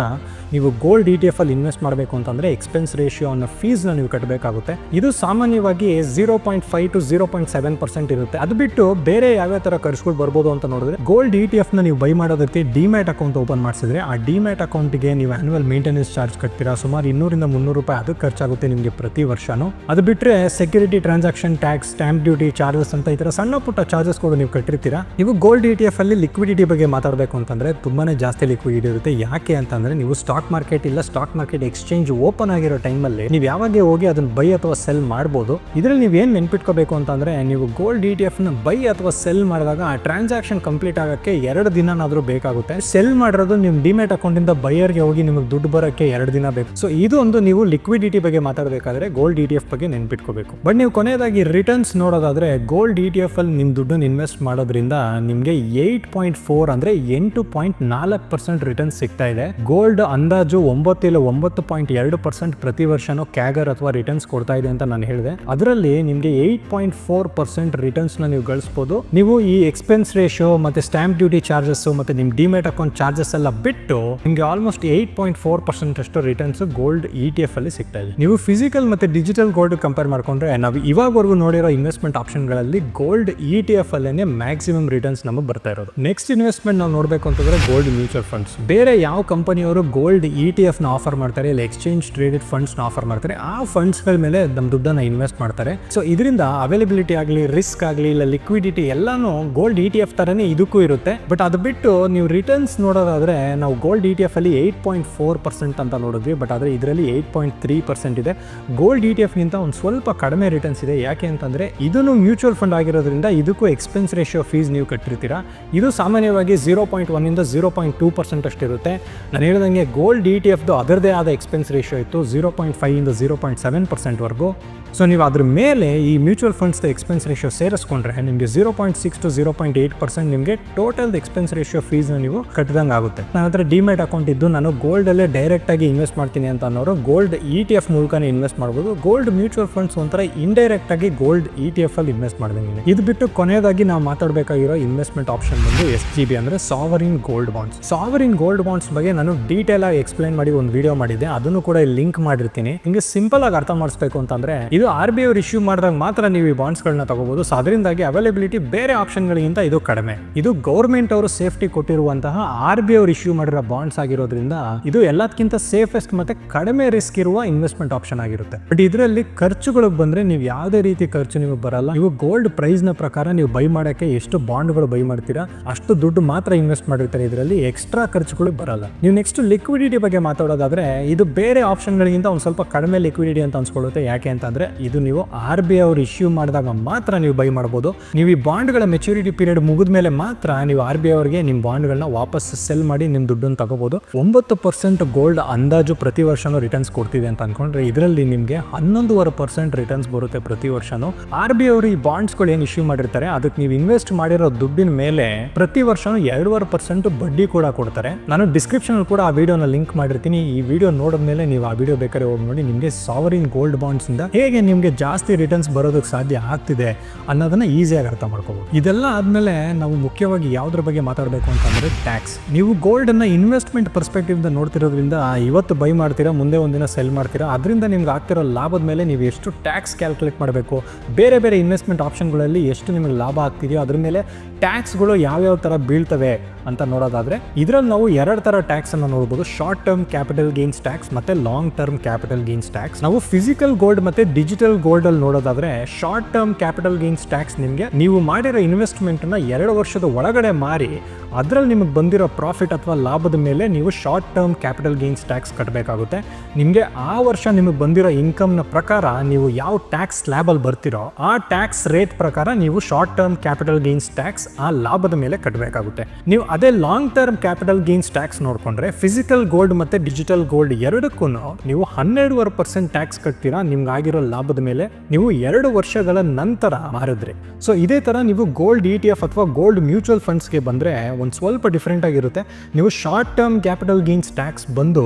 ನೀವು ಗೋಲ್ಡ್ ಇ ಟಿ ಎಫ್ ಅಲ್ಲಿ ಇನ್ವೆಸ್ಟ್ ಮಾಡಬೇಕು ಅಂತಂದರೆ ಎಕ್ಸ್ಪೆನ್ಸ್ ರೇಷಿಯೋ ಅನ್ನೋ ಫೀಸ್ನ ನೀವು ಕಟ್ಟಬೇಕಾಗುತ್ತೆ ಇದು ಸಾಮಾನ್ಯವಾಗಿ zero point five to zero point seven percent ಇರುತ್ತೆ. ಅದು ಬಿಟ್ಟು ಬೇರೆ ಯಾವ್ಯಾವ ಥರ ಖರ್ಚುಗಳು ಬರ್ಬೋದು ಅಂತ ನೋಡಿದ್ರೆ ಗೋಲ್ಡ್ ಇ ಟಿ ಎಫ್ನ ನೀವು ಬೈ ಮಾಡೋದಕ್ಕೆ ಡಿಮ್ಯಾಟ್ ಅಕೌಂಟ್ ಓಪನ್ ಮಾಡಿಸಿದ್ರೆ, ಆ ಡಿಮ್ಯಾಟ್ ಅಕೌಂಟಿಗೆ ನೀವು ಆನ್ಯುವಲ್ ಮೇಂಟೆನೆನ್ಸ್ ಚಾರ್ಜ್ ಕಟ್ತೀರಾ? ಸುಮಾರು ಇನ್ನೂರಿಂದ ಮುನ್ನೂರು ರೂಪಾಯಿ ಅದಕ್ಕೆ ಖರ್ಚಾಗುತ್ತೆ ನಿಮಗೆ ಪ್ರತಿ ವರ್ಷನೂ. ಅದು ಬಿಟ್ಟರೆ security transaction tax stamp duty charges ಅಂತ ಈ ಥರ ಸಣ್ಣ ಪುಟ್ಟ ಚಾರ್ಜಸ್ ಕೂಡ ನೀವು ಕಟ್ಟಿರ್ತೀರಾ? ನೀವು ಗೋಲ್ಡ್ ಇ ಎಫ್ ಅಲ್ಲಿ ಲಿಕ್ವಿಡಿಟಿ ಬಗ್ಗೆ ಮಾತಾಡಬೇಕು ಅಂತಂದ್ರೆ ತುಂಬಾನೇ ಜಾಸ್ತಿ ಲಿಕ್ವಿಡಿಟಿ ಇರುತ್ತೆ. ಯಾಕೆ ಅಂತಂದ್ರೆ ನೀವು ಸ್ಟಾಕ್ ಮಾರ್ಕೆಟ್ ಇಲ್ಲ ಸ್ಟಾಕ್ ಮಾರ್ಕೆಟ್ ಎಕ್ಸ್ಚೇಂಜ್ ಓಪನ್ ಆಗಿರೋ ಟೈಮಲ್ಲಿ ನೀವು ಯಾವಾಗ ಹೋಗಿ ಅದನ್ನ ಬೈ ಅಥವಾ ಸೆಲ್ ಮಾಡ್ಬೋದು. ಇದರಲ್ಲಿ ನೀವು ಏನು ನೆನ್ಪಿಟ್ಕೋಬೇಕು ಅಂತಂದ್ರೆ ನೀವು ಗೋಲ್ಡ್ ಇ ಟಿ ಬೈ ಅಥವಾ ಸೆಲ್ ಮಾಡಿದಾಗ ಆ ಟ್ರಾನ್ಸಾಕ್ಷನ್ ಕಂಪ್ಲೀಟ್ ಆಗಕ್ಕೆ ಎರಡು ದಿನನಾದರೂ ಬೇಕಾಗುತ್ತೆ. ಸೆಲ್ ಮಾಡಿರೋದು ನಿಮ್ಮ ಡಿಮೆಟ್ ಅಕೌಂಟಿಂದ ಬೈಯರ್ಗೆ ಹೋಗಿ ನಿಮಗೆ ದುಡ್ಡು ಬರೋಕ್ಕೆ ಎರಡು ದಿನ ಬೇಕು. ಸೊ ಇದು ಒಂದು ನೀವು ಲಿಕ್ವಿಡಿಟಿ ಬಗ್ಗೆ ಮಾತಾಡಬೇಕಾದ್ರೆ ಗೋಲ್ಡ್ ಇ ಟಿ ಎಫ್ ಬಗ್ಗೆ ನೆನ್ಪಿಟ್ಕೋಬೇಕು. ಬಟ್ ನೀವು ಕೊನೆಯದಾಗಿ ರಿಟರ್ನ್ಸ್ ನೋಡೋದಾದ್ರೆ ಗೋಲ್ಡ್ ಇ ಟಿ ಎಫ್ ಅಲ್ಲಿ ನಿಮ್ಮ ದುಡ್ಡನ್ನು ಇನ್ವೆಸ್ಟ್ ಮಾಡೋದ್ರಿಂದ ನಿಮಗೆ ಏಯ್ಟ್ ಪಾಯಿಂಟ್ ಫೋರ್ ಅಂದ್ರೆ ಎಂಟು ಪಾಯಿಂಟ್ ನಾಲ್ಕು ಪರ್ಸೆಂಟ್ ರಿಟರ್ನ್ ಸಿಗ್ತಾ ಇದೆ. ಗೋಲ್ಡ್ ಅಂದಾಜು ಒಂಬತ್ತು ಇಲ್ಲ ಒಂಬತ್ತು ಪಾಯಿಂಟ್ ಎರಡು ಪರ್ಸೆಂಟ್ ಪ್ರತಿ ವರ್ಷನೂ ಕ್ಯಾಗರ್ ಅಥವಾ ರಿಟರ್ನ್ಸ್ ಕೊಡ್ತಾ ಇದೆ ಅಂತ ನಾನು ಹೇಳಿದೆ. ಅದರಲ್ಲಿ ನಿಮಗೆ ಏಯ್ಟ್ ಪಾಯಿಂಟ್ ಫೋರ್ ಪರ್ಸೆಂಟ್ ರಿಟರ್ನ್ಸ್ನ ನೀವು ಗಳಿಸ್ಬೋದು. ನೀವು ಈ ಎಕ್ಸ್ಪೆನ್ಸ್ ರೇಷಿಯೋ ಮತ್ತೆ ಸ್ಟ್ಯಾಂಪ್ ಡ್ಯೂಟಿ ಚಾರ್ಜಸ್ ಮತ್ತೆ ನಿಮ್ಮ ಡಿಮೆಟ್ ಅಕೌಂಟ್ ಚಾರ್ಜಸ್ ಎಲ್ಲ ಬಿಟ್ಟು ನಿಮಗೆ almost eight point four percent ಅಷ್ಟು returns gold E T F ಅಲ್ಲಿ ಸಿಗ್ತಾ ಇದೆ. ನೀವು ಫಿಸಿಕಲ್ ಮತ್ತೆ ಡಿಜಿಟಲ್ ಗೋಲ್ಡ್ ಕಂಪೇರ್ ಮಾಡ್ಕೊಂಡ್ರೆ ನಾವು ಇವಾಗವರೆಗೂ ನೋಡಿರೋ ಇನ್ವೆಸ್ಟ್ಮೆಂಟ್ ಆಪ್ಷನ್ಗಳಲ್ಲಿ ಗೋಲ್ಡ್ ಇ ಟಿ ಎಫ್ ಅಲ್ಲೇ ಮ್ಯಾಕ್ಸಿಮಮ್ ರಿಟರ್ನ್ಸ್ ನಮಗೆ ಬರ್ತಾ ಇರೋದು. ನೆಕ್ಸ್ಟ್ ಇನ್ವೆಸ್ಟ್ಮೆಂಟ್ ನಾವು ನೋಡಬೇಕು ಅಂತಂದ್ರೆ ಗೋಲ್ಡ್ ಮ್ಯೂಚುವಲ್ ಫಂಡ್ಸ್ ಬೇರೆ ಯಾವ ಕಂಪನಿಯವರು ಗೋಲ್ಡ್ ಇ ಟಿ ಎಫ್ನ ಆಫರ್ ಮಾಡ್ತಾರೆ, ಇಲ್ಲ ಎಕ್ಸ್ಚೇಂಜ್ ಟ್ರೇಡೆಡ್ ಫಂಡ್ಸ್ನ ಆಫರ್ ಮಾಡ್ತಾರೆ, ಆ ಫಂಡ್ಸ್ಗಳ ಮೇಲೆ ನಮ್ಮ ದುಡ್ಡನ್ನ ಇನ್ವೆಸ್ಟ್ ಮಾಡ್ತಾರೆ. ಸೊ ಇದರಿಂದ ಅವೈಲಬಿಲಿಟಿ ಆಗಲಿ ರಿಸ್ಕ್ ಆಗಲಿ, ಇಲ್ಲ ಲಿಕ್ವಿಡಿಟಿ ಎಲ್ಲಾನು ಗೋಲ್ಡ್ ಇ ಟಿ ಎಫ್ ತರನೇ ಇದಕ್ಕೂ ಇರುತ್ತೆ. ಬಟ್ ಅದು ಬಿಟ್ಟು ನೀವು ರಿಟರ್ನ್ಸ್ ನೋಡೋದಾದ್ರೆ ನಾವು ಗೋಲ್ಡ್ ಇ ಟಿ ಎಫ್ ಅಲ್ಲಿ ಏಯ್ಟ್ ಪಾಯಿಂಟ್ ಫೋರ್ ಪರ್ಸೆಂಟ್ ಅಂತ ನೋಡಿದ್ವಿ ಬಟ್ ಆದರೆ ಇದರಲ್ಲಿ ಏಯ್ಟ್ ಪಾಯಿಂಟ್ ತ್ರೀ ಪರ್ಸೆಂಟ್ ಇದೆ. ಗೋಲ್ಡ್ ಇ ಟಿ ಎಫ್ಗಿಂತ ಒಂದು ಸ್ವಲ್ಪ ಕಡಿಮೆ ರಿಟರ್ನ್ಸ್ ಇದೆ. ಯಾಕೆ ಅಂತಂದರೆ ಇದನ್ನು ಮ್ಯೂಚುವಲ್ ಫಂಡ್ ಆಗಿರೋದ್ರಿಂದ ಇದಕ್ಕೂ ಎಕ್ಸ್ಪೆನ್ಸ್ ರೇಷಿಯೋ ಫೀಸ್ ನೀವು ಕಟ್ಟಿರ್ತೀರಾ? ಇದು ಸಾಮಾನ್ಯವಾಗಿ ಝೀರೋ ಪಾಯಿಂಟ್ ಒನ್ನಿಂದ ಝೀರೋ ಪಾಯಿಂಟ್ ಟೂ ಪರ್ಸೆಂಟ್ ಅಷ್ಟಿರುತ್ತೆ. ನಾನು ಹೇಳಿದಂಗೆ ಗೋಲ್ಡ್ ಇ ಟಿ ಎಫ್ದು ಅದರದೇ ಆದ ಎಕ್ಸ್ಪೆನ್ಸ್ ರೇಷಿಯೋ ಇತ್ತು ಝೀರೋ ಪಾಯಿಂಟ್ ಫೈವಿಂದ ಝೀರೋ ಪಾಯಿಂಟ್ ಸೆವೆನ್ ಪರ್ಸೆಂಟ್ವರೆಗೂ ಸೊ ನೀವು ಅದ್ರ ಮೇಲೆ ಈ ಮ್ಯೂಚುವಲ್ ಫಂಡ್ಸ್ದ ಎಕ್ಸ್ಪೆನ್ಸ್ ರೇಷಿಯೋ ಸೇರಿಸ್ಕೊಂಡ್ರೆ ನಿಮಗೆ zero point six to zero point eight percent ನಿಮಗೆ ಟೋಟಲ್ ಎಕ್ಸ್ಪೆನ್ಸ್ ರೇಷಿಯೋ ಫೀಸ್ನ ನೀವು ಕಟ್ಟಿದಂಗೆ ಆಗುತ್ತೆ. ನನ್ನ ಹತ್ರ ಡಿಮೆಟ್ ಅಕೌಂಟ್ ಇದ್ದು ನಾನು ಗೋಲ್ಡಲ್ಲೇ ಡೈರೆಕ್ಟಾಗಿ ಇನ್ವೆಸ್ಟ್ ಮಾಡ್ತೀನಿ ಅಂತ ಅನ್ನೋರು ಗೋಲ್ಡ್ ಇ ಟಿ ಎಫ್ ಮೂಲಕನೇ ಇನ್ವೆಸ್ಟ್ ಮಾಡ್ಬೋದು. ಗೋಲ್ಡ್ ಮ್ಯೂಚುವಲ್ ಫಂಡ್ಸ್ ಒಂಥರ ಇಂಡೈರೆಕ್ಟಾಗಿ ಗೋಲ್ಡ್ ಇ ಟಿ ಎಫ್ ಅಲ್ಲಿ ಇನ್ವೆಸ್ಟ್ ಮಾಡಿದಂಗೆ ಇದು. ಬಿಟ್ಟು ಕೊನೆಯದಾಗಿ ನಾವು ಮಾತಾಡಬೇಕಾಗಿರೋ ಇನ್ವೆಸ್ಟ್ಮೆಂಟ್ ಆಪ್ಷನ್ ಬಂದು ಎಸ್ ಜಿ ಬಿ ಅಂದರೆ sovereign gold bonds sovereign gold bonds ಬಗ್ಗೆ ನಾನು ಡೀಟೇಲ್ ಆಗಿ ಎಕ್ಸ್ಪ್ಲೈನ್ ಮಾಡಿ ಒಂದು ವಿಡಿಯೋ ಮಾಡಿದ್ದೆ. ಅದನ್ನು ಕೂಡ ಲಿಂಕ್ ಮಾಡಿರ್ತೀನಿ. ನಿಮಗೆ ಸಿಂಪಲ್ ಆಗಿ ಅರ್ಥ ಮಾಡಿಸ್ಬೇಕು ಅಂತಂದ್ರೆ, ಇದು ಆರ್ ಬಿ ಅವ್ರು ಇಶ್ಯೂ ಮಾಡಿದಾಗ ಮಾತ್ರ ನೀವು ಈ ಬಾಂಡ್ಸ್ಗಳನ್ನ ತಗೋಬಹುದು ಸೊ ಅದರಿಂದಾಗಿ ಅವೈಲೇಬಿಲಿಟಿ ಬೇರೆ ಆಪ್ಷನ್ಗಳಿಗಿಂತ ಇದು ಕಡಿಮೆ. ಇದು ಗೌರ್ಮೆಂಟ್ ಅವರು ಸೇಫ್ಟಿ ಕೊಟ್ಟಿರುವಂತಹ ಆರ್ ಬಿ ಅವ್ರು ಇಶ್ಯೂ ಮಾಡಿರೋ ಬಾಂಡ್ಸ್ ಆಗಿರೋದ್ರಿಂದ ಇದು ಎಲ್ಲದಕ್ಕಿಂತ ಸೇಫೆಸ್ಟ್ ಮತ್ತೆ ಕಡಿಮೆ ರಿಸ್ಕ್ ಇರುವ ಇನ್ವೆಸ್ಟ್ಮೆಂಟ್ ಆಪ್ಷನ್ ಆಗಿರುತ್ತೆ. ಬಟ್ ಇದರಲ್ಲಿ ಖರ್ಚುಗಳಿಗೆ ಬಂದ್ರೆ ನೀವು ಯಾವುದೇ ರೀತಿ ಖರ್ಚು ನಿಮಗೆ ಬರಲ್ಲ. ನೀವು ಗೋಲ್ಡ್ ಪ್ರೈಸ್ನ ಪ್ರಕಾರ ನೀವು ಬೈ ಮಾಡೋಕ್ಕೆ ಎಷ್ಟು ಬಾಂಡ್ಗಳು ಬೈ ಮಾಡ್ತೀರಾ ಅಷ್ಟು ದುಡ್ಡು ಮಾತ್ರ ಇನ್ವೆಸ್ಟ್ ಮಾಡಿರ್ತಾರೆ ಇದರಲ್ಲಿ, ಎಕ್ಸ್ಟ್ರಾ ಖರ್ಚುಗಳು ಬರಲ್ಲ. ನೀವು ನೆಕ್ಸ್ಟ್ ಲಿಕ್ವಿಡಿಟಿ ಬಗ್ಗೆ ಮಾತಾಡೋದಾದ್ರೆ, ಇದು ಬೇರೆ ಆಪ್ಷನ್ಗಳಿಗಿಂತ ಒಂದು ಸ್ವಲ್ಪ ಕಡಿಮೆ ಲಿಕ್ವಿಡಿಟಿ ಅಂತ ಅನ್ಸ್ಕೊಳ್ಳುತ್ತೆ. ಯಾಕೆ ಅಂತಂದ್ರೆ, ಇದು ನೀವು ಆರ್ ಬಿ ಐ ಅವರು ಇಶ್ಯೂ ಮಾಡಿದಾಗ ಮಾತ್ರ ನೀವು ಬೈ ಮಾಡ್ಬೋದು. ನೀವು ಈ ಬಾಂಡ್ಗಳ ಮೆಚುರಿಟಿ ಪೀರಿಯಡ್ ಮುಗಿದ ಮೇಲೆ ಮಾತ್ರ ನೀವು ಆರ್ ಬಿ ಐ ಅವರಿಗೆ ನಿಮ್ಮ ಬಾಂಡ್ಗಳನ್ನ ವಾಪಸ್ ಸೆಲ್ ಮಾಡಿ ನಿಮ್ಮ ದುಡ್ಡನ್ನು ತಗೋಬಹುದು ಒಂಬತ್ತು ಪರ್ಸೆಂಟ್ ಗೋಲ್ಡ್ ಅಂದಾಜು ಪ್ರತಿ ವರ್ಷನೂ ರಿಟರ್ನ್ಸ್ ಕೊಡ್ತಿದೆ ಅಂತ ಅನ್ಕೊಂಡ್ರೆ, ಇದರಲ್ಲಿ ನಿಮಗೆ ಹನ್ನೊಂದುವರೆ ಪರ್ಸೆಂಟ್ ರಿಟರ್ನ್ಸ್ ಬರುತ್ತೆ ಪ್ರತಿ ವರ್ಷನೂ. ಆರ್ ಬಿ ಅವರು ಈ ಬಾಂಡ್ಸ್ಗಳು ಏನು ಇಶ್ಯೂ ಮಾಡಿರ್ತಾರೆ, ಅದಕ್ಕೆ ನೀವು ಇನ್ವೆಸ್ಟ್ ಮಾಡಿರೋ ದುಡ್ಡಿನ ಮೇಲೆ ಪ್ರತಿ ವರ್ಷನೂ ಎರಡೂವರೆ ಪರ್ಸೆಂಟ್ ಬಡ್ಡಿ ಕೂಡ ಕೊಡ್ತಾರೆ. ನಾನು ಡಿಸ್ಕ್ರಿಪ್ಷನ್ ಕೂಡ ಆ ವಿಡಿಯೋನ ಲಿಂಕ್ ಮಾಡಿರ್ತೀನಿ. ಈ ವಿಡಿಯೋ ನೋಡಿದ ಮೇಲೆ ನೀವು ಆ ವಿಡಿಯೋ ಬೇಕಾದ್ರೆ ಹೋಗಿ ನೋಡಿ. ನಿಮಗೆ ಸಾವರಿನ್ ಗೋಲ್ಡ್ ಬಾಂಡ್ಸ್ ಇಂದ ಹೇಗೆ ನಿಮಗೆ ಜಾಸ್ತಿ ರಿಟರ್ನ್ಸ್ ಬರೋದಕ್ಕೆ ಸಾಧ್ಯ ಆಗ್ತಿದೆ ಅನ್ನೋದನ್ನ ಈಸಿಯಾಗಿ ಅರ್ಥ ಮಾಡ್ಕೋಬಹುದು ಇದೆಲ್ಲ ಆದ್ಮೇಲೆ ನಾವು ಮುಖ್ಯವಾಗಿ ಯಾವ್ದ್ರ ಬಗ್ಗೆ ಮಾತಾಡಬೇಕು ಅಂತಂದ್ರೆ ಟ್ಯಾಕ್ಸ್. ನೀವು ಗೋಲ್ಡ್ ಅನ್ನ ಇನ್ವೆಸ್ಟ್ಮೆಂಟ್ ಪರ್ಸ್ಪೆಕ್ಟಿವ್ ನೋಡ್ತಿರೋದ್ರಿಂದ ಇವತ್ತು ಬೈ ಮಾಡ್ತೀರಾ, ಮುಂದೆ ಒಂದಿನ ಸೆಲ್ ಮಾಡ್ತೀರಾ, ಅದರಿಂದ ನಿಮ್ಗೆ ಆಗ್ತಿರೋ ಲಾಭದ ಮೇಲೆ ನೀವು ಎಷ್ಟು ಟ್ಯಾಕ್ಸ್ ಕ್ಯಾಲ್ಕುಲೇಟ್ ಮಾಡಬೇಕು, ಬೇರೆ ಬೇರೆ ಇನ್ವೆಸ್ಟ್ಮೆಂಟ್ ಆಪ್ಷನ್ಗಳಲ್ಲಿ ಎಷ್ಟು ನಿಮಗೆ ಲಾಭ ಆಗ್ತಿದೆಯೋ ಅದ್ರ ಮೇಲೆ ಟ್ಯಾಕ್ಸ್ಗಳು ಯಾವ್ಯಾವ ಥರ ಬೀಳ್ತವೆ ಅಂತ ನೋಡೋದಾದ್ರೆ, ಇದರಲ್ಲಿ ನಾವು ಎರಡು ತರ ಟ್ಯಾಕ್ಸನ್ನು ನೋಡ್ಬೋದು. Short term capital gains tax ಮತ್ತೆ long term capital gains tax. ನಾವು ಫಿಸಿಕಲ್ ಗೋಲ್ಡ್ ಮತ್ತೆ ಡಿಜಿಟಲ್ ಗೋಲ್ಡ್ ನೋಡೋದಾದರೆ, short term capital gains tax ನಿಮಗೆ ನೀವು ಮಾಡಿರೋ ಇನ್ವೆಸ್ಟ್ಮೆಂಟ್ನ ಎರಡು ವರ್ಷದ ಒಳಗಡೆ ಮಾರಿ, ಅದರಲ್ಲಿ ನಿಮಗೆ ಬಂದಿರೋ ಪ್ರಾಫಿಟ್ ಅಥವಾ ಲಾಭದ ಮೇಲೆ ನೀವು short term capital gains tax ಕಟ್ಟಬೇಕಾಗುತ್ತೆ ನಿಮಗೆ ಆ ವರ್ಷ ನಿಮಗೆ ಬಂದಿರೋ ಇನ್ಕಮ್ನ ಪ್ರಕಾರ ನೀವು ಯಾವ ಟ್ಯಾಕ್ಸ್ ಸ್ಲ್ಯಾಬಲ್ಲಿ ಬರ್ತಿರೋ, ಆ ಟ್ಯಾಕ್ಸ್ ರೇಟ್ ಪ್ರಕಾರ ನೀವು short term capital gains tax ಆ ಲಾಭದ ಮೇಲೆ ಕಟ್ಟಬೇಕಾಗುತ್ತೆ ನೀವು ಅದೇ long term capital gains tax ನೋಡಿಕೊಂಡ್ರೆ ಫಿಸಿಕಲ್ ಗೋಲ್ಡ್ ಮತ್ತು ಡಿಜಿಟಲ್ ಗೋಲ್ಡ್ ಎರಡಕ್ಕೂ ನೀವು ಹನ್ನೆರಡುವರೆ ಪರ್ಸೆಂಟ್ ಟ್ಯಾಕ್ಸ್ ಕಟ್ತೀರಾ ನಿಮ್ಗೆ ಆಗಿರೋ ಲಾಭದ ಮೇಲೆ ನೀವು ಎರಡು ವರ್ಷಗಳ ನಂತರ ಮಾರಿದ್ರಿ. ಸೊ ಇದೇ ಥರ ನೀವು ಗೋಲ್ಡ್ ಇ ಟಿ ಎಫ್ ಅಥವಾ ಗೋಲ್ಡ್ ಮ್ಯೂಚುವಲ್ ಫಂಡ್ಸ್ಗೆ ಬಂದರೆ ಒಂದು ಸ್ವಲ್ಪ ಡಿಫ್ರೆಂಟ್ ಆಗಿರುತ್ತೆ. ನೀವು short term capital gains tax ಬಂದು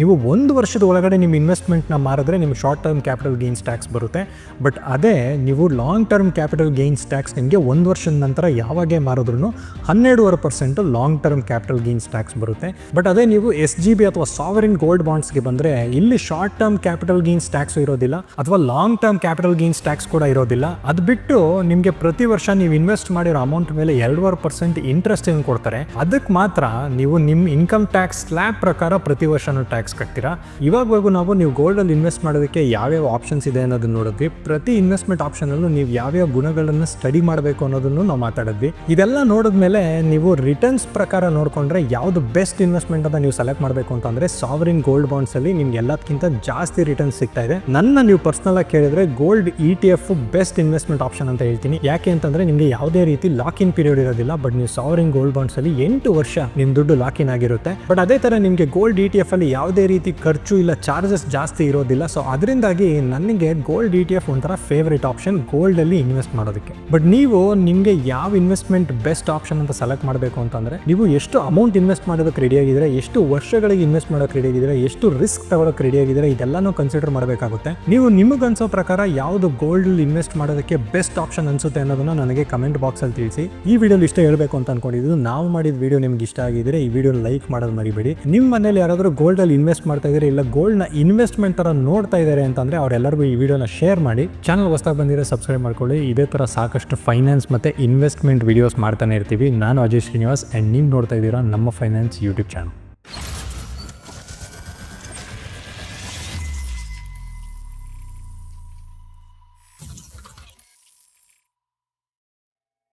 ನೀವು ಒಂದು ವರ್ಷದ ಒಳಗಡೆ ನಿಮ್ಮ ಇನ್ವೆಸ್ಟ್ಮೆಂಟ್ನ ಮಾರಿದ್ರೆ ನಿಮ್ಮ short term capital gains tax ಬರುತ್ತೆ. ಬಟ್ ಅದೇ ನೀವು long term capital gains tax ನಿಮಗೆ ಒಂದು ವರ್ಷದ ನಂತರ ಯಾವಾಗೇ ಮಾರಿದ್ರು ಹನ್ನೆರಡುವರೆ percent long term capital gains tax ಬರುತ್ತೆ. ಬಟ್ ಅದೇ ನೀವು ಎಸ್ ಜಿ ಬಿ ಅಥವಾ ಸಾವರಿನ್ ಗೋಲ್ಡ್ ಬಾಂಡ್ಸ್ಗೆ ಬಂದರೆ ಇಲ್ಲಿ short term capital gains tax ಇರೋದಿಲ್ಲ ಅಥವಾ long term capital gains tax ಕೂಡ ಇರೋದಿಲ್ಲ. ಅದು ಬಿಟ್ಟು ನಿಮಗೆ ಪ್ರತಿ ವರ್ಷ ನೀವು ಇನ್ವೆಸ್ಟ್ ಮಾಡಿರೋ ಅಮೌಂಟ್ ಮೇಲೆ ಎರಡೂವರೆ ಪರ್ಸೆಂಟ್ ಇಂಟ್ರೆಸ್ಟ್ ಏನು ಕೊಡ್ತಾರೆ? ಅದಕ್ಕೆ ಮಾತ್ರ ನೀವು ನಿಮ್ಮ ಇನ್ಕಮ್ ಟ್ಯಾಕ್ಸ್ ಸ್ಲ್ಯಾಬ್ ಪ್ರಕಾರ ಪ್ರತಿ ವರ್ಷನೂ ಟ್ಯಾಕ್ಸ್ ಕಟ್ತೀರಾ? ಇವಾಗವರೆಗೂ ನಾವು ನೀವು ಗೋಲ್ಡಲ್ಲಿ ಇನ್ವೆಸ್ಟ್ ಮಾಡೋದಕ್ಕೆ ಯಾವ್ಯಾವ ಆಪ್ಷನ್ಸ್ ಇದೆ ಅನ್ನೋದನ್ನ ನೋಡಿದ್ವಿ. ಪ್ರತಿ ಇನ್ವೆಸ್ಟ್ಮೆಂಟ್ ಆಪ್ಷನಲ್ಲೂ ನೀವು ಯಾವ್ಯಾವ ಗುಣಗಳನ್ನು ಸ್ಟಡಿ ಮಾಡಬೇಕು ಅನ್ನೋದನ್ನು ನಾವು ಮಾತಾಡಿದ್ವಿ. ಇದೆಲ್ಲ ನೋಡಿದ್ಮೇಲೆ ನೀವು ರಿಟರ್ನ್ಸ್ ಪ್ರಕಾರ ನೋಡಿಕೊಂಡ್ರೆ ಯಾವುದು ಬೆಸ್ಟ್ ಇನ್ವೆಸ್ಟ್ಮೆಂಟ್ ಅಂತ ನೀವು ಸೆಲೆಕ್ಟ್ ಮಾಡಬೇಕು ಅಂತಂದ್ರೆ ಸಾವರಿನ್ ಗೋಲ್ಡ್ ಬಾಂಡ್ಸ್ ಅಲ್ಲಿ ನಿಮ್ಗೆ ಎಲ್ಲದಕ್ಕಿಂತ ಜಾಸ್ತಿ ರಿಟರ್ನ್ಸ್ ಸಿಗ್ತಾ ಇದೆ. ನನ್ನ ನೀವು ಪರ್ಸನಲ್ ಆಗಿ ಕೇಳಿದ್ರೆ gold E T F best investment option ಅಂತ ಹೇಳ್ತೀನಿ. ಯಾಕೆ ಅಂತಂದ್ರೆ ನಿಮಗೆ ಯಾವುದೇ ರೀತಿ ಲಾಕ್ ಇನ್ ಪೀರಿಯಡ್ ಇರೋದಿಲ್ಲ ಬಟ್ ನೀವು ಸಾವರಿನ್ ಗೋಲ್ಡ್ ಬಾಂಡ್ಸ್ ಅಲ್ಲಿ ಎಂಟು ವರ್ಷ ನಿಮ್ ದುಡ್ಡು ಲಾಕ್ ಇನ್ ಆಗಿರುತ್ತೆ. ಬಟ್ ಅದೇ ತರ ನಿಮಗೆ ಗೋಲ್ಡ್ ಇ ಟಿ ಎಫ್ ಅಲ್ಲಿ ಯಾವುದೇ ರೀತಿ ಖರ್ಚು ಇಲ್ಲ ಚಾರ್ಜಸ್ ಜಾಸ್ತಿ ಇರೋದಿಲ್ಲ ಸೊ ಅದರಿಂದಾಗಿ ನನಗೆ ಗೋಲ್ಡ್ ಇ ಟಿ ಎಫ್ ಒಂಥರ ಫೇವ್ರೇಟ್ ಆಪ್ಷನ್ ಗೋಲ್ಡ್ ಅಲ್ಲಿ ಇನ್ವೆಸ್ಟ್ ಮಾಡೋದಕ್ಕೆ. ಬಟ್ ನೀವು ನಿಮಗೆ ಯಾವ ಇನ್ವೆಸ್ಟ್ಮೆಂಟ್ ಬೆಸ್ಟ್ ಆಪ್ಷನ್ ಅಂತ ಸೆಲೆಕ್ಟ್ ಮಾಡಬೇಕು ಅಂತಂದ್ರೆ, ನೀವು ಎಷ್ಟು ಅಮೌಂಟ್ ಇನ್ವೆಸ್ಟ್ ಮಾಡೋದಕ್ಕೆ ರೆಡಿ ಆಗಿದ್ರೆ, ಎಷ್ಟು ವರ್ಷಗಳಿಗೆ ಇನ್ವೆಸ್ಟ್ ಮಾಡೋಕೆ ರೆಡಿ ಆಗಿದ್ರೆ, ಎಷ್ಟು ರಿಸ್ಕ್ ತಗೊಳಕ್ಕೆ ರೆಡಿ ಆಗಿದ್ರೆ, ಇದೆಲ್ಲಾನು ಕನ್ಸಿಡರ್ ಮಾಡಬೇಕಾಗುತ್ತೆ. ನೀವು ನಿಮಗೆ ಅನ್ಸೋ ಪ್ರಕಾರ ಯಾವುದು ಗೋಲ್ಡ್ ಇನ್ವೆಸ್ಟ್ ಮಾಡೋದಕ್ಕೆ ಬೆಸ್ಟ್ ಆಪ್ಷನ್ ಅನ್ಸುತ್ತೆ ಅನ್ನೋದನ್ನ ನನಗೆ ಕಮೆಂಟ್ ಬಾಕ್ಸ್ ಅಲ್ಲಿ ತಿಳಿಸಿ. ಈ ವಿಡಿಯೋ ಇಷ್ಟ ಹೇಳ್ಬೇಕು ಅಂತ ಅನ್ಕೊಂಡಿದ್ದು, ನಾವು ಮಾಡಿದ ವಿಡಿಯೋ ನಿಮ್ಗೆ ಇಷ್ಟ ಆಗಿದ್ರೆ ಈ ವಿಡಿಯೋ ಲೈಕ್ ಮಾಡೋದು ಮರಿಬೇಡಿ. ನಿಮ್ಮ ಮನೇಲಿ ಯಾರಾದರೂ ಗೋಲ್ಡ್ ಅಲ್ಲಿ ಇನ್ವೆಸ್ಟ್ ಮಾಡ್ತಾ ಇದ್ದಾರೆ, ಇಲ್ಲ ಗೋಲ್ಡ್ನ ಇನ್ವೆಸ್ಟ್ಮೆಂಟ್ ತರ ನೋಡ್ತಾ ಇದ್ದಾರೆ ಅಂತಂದ್ರೆ, ಅವರೆಲ್ಲರಿಗೂ ಈ ವಿಡಿಯೋನ ಶೇರ್ ಮಾಡಿ. ಚಾನಲ್ ಹೊಸದಾಗಿ ಬಂದಿರೋ ಸಬ್ಸ್ಕ್ರೈಬ್ ಮಾಡ್ಕೊಳ್ಳಿ. ಇದೇ ತರ ಸಾಕಷ್ಟು ಫೈನಾನ್ಸ್ ಮತ್ತೆ ಇನ್ವೆಸ್ಟ್ಮೆಂಟ್ ವಿಡಿಯೋಸ್ ಮಾಡ್ತಾನೆ ಇರ್ತೀವಿ. ನಾನು ಅಜಯ್ ಶ್ರೀನಿವಾಸ್ ಆ್ಯಂಡ್ ನೀವು ನೋಡ್ತಾ ಇದ್ದೀರಾ ನಮ್ಮ ಫೈನಾನ್ಸ್ ಯೂಟ್ಯೂಬ್ ಚಾನಲ್